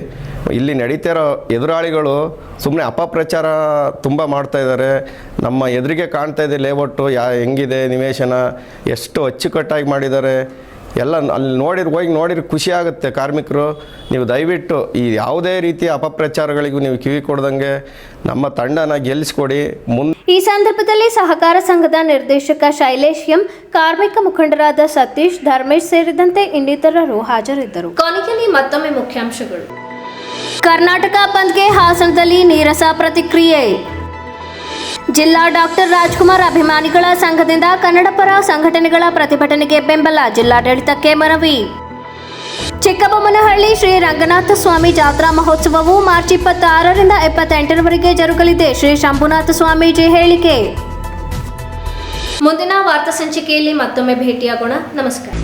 ಇಲ್ಲಿ ನಡೀತಿರೋ ಎದುರಾಳಿಗಳು ಸುಮ್ಮನೆ ಅಪಪ್ರಚಾರ ತುಂಬ ಮಾಡ್ತಾ ಇದ್ದಾರೆ. ನಮ್ಮ ಎದುರಿಗೆ ಕಾಣ್ತಾ ಇದೆ ಲೇಔಟು ಯಾ, ಹೆಂಗಿದೆ, ನಿವೇಶನ, ಎಷ್ಟು ಅಚ್ಚುಕಟ್ಟಾಗಿ ಮಾಡಿದ್ದಾರೆ. ಎಲ್ಲ ಅಲ್ಲಿ ನೋಡಿರ್ ಹೋಗಿ ನೋಡಿರ್ ಖುಷಿ ಆಗುತ್ತೆ ಕಾರ್ಮಿಕರು. ನೀವು ದಯವಿಟ್ಟು ಈ ಯಾವುದೇ ರೀತಿಯ ಅಪಪ್ರಚಾರಗಳಿಗೂ ನೀವು ಕಿವಿ ಕೊಡ್ದಂಗೆ ನಮ್ಮ ತಂಡನ ಗೆಲ್ಲಿಸ್ಕೊಡಿ. ಮುಂದೆ ಈ ಸಂದರ್ಭದಲ್ಲಿ ಸಹಕಾರ ಸಂಘದ ನಿರ್ದೇಶಕ ಶೈಲೇಶ್ ಎಂ ಕಾರ್ಮಿಕ ಮುಖಂಡರಾದ ಸತೀಶ್ ಧರ್ಮೇಶ್ ಸೇರಿದಂತೆ ಇನ್ನಿತರರು ಹಾಜರಿದ್ದರು. ಕೊನೆಯಲ್ಲಿ ಮತ್ತೊಮ್ಮೆ ಮುಖ್ಯಾಂಶಗಳು. ಕರ್ನಾಟಕ ಬಂದ್ಗೆ ಹಾಸನದಲ್ಲಿ ನೀರಸ ಪ್ರತಿಕ್ರಿಯೆ. ಜಿಲ್ಲಾ ಡಾಕ್ಟರ್ ರಾಜ್ಕುಮಾರ್ ಅಭಿಮಾನಿಗಳ ಸಂಘದಿಂದ ಕನ್ನಡಪರ ಸಂಘಟನೆಗಳ ಪ್ರತಿಭಟನೆಗೆ ಬೆಂಬಲ ಜಿಲ್ಲಾಡಳಿತಕ್ಕೆ ಮನವಿ. ಚಿಕ್ಕಬೊಮ್ಮನಹಳ್ಳಿ ಶ್ರೀ ರಂಗನಾಥ ಸ್ವಾಮಿ ಜಾತ್ರಾ ಮಹೋತ್ಸವವು ಮಾರ್ಚ್ ಇಪ್ಪತ್ತಾರರಿಂದ ಇಪ್ಪತ್ತೆಂಟರವರೆಗೆ ಜರುಗಲಿದೆ. ಶ್ರೀ ಶಂಭುನಾಥ ಸ್ವಾಮೀಜಿ ಹೇಳಿಕೆ. ಮುಂದಿನ ವಾರ್ತಾ ಸಂಚಿಕೆಯಲ್ಲಿ ಮತ್ತೊಮ್ಮೆ ಭೇಟಿಯಾಗೋಣ. ನಮಸ್ಕಾರ.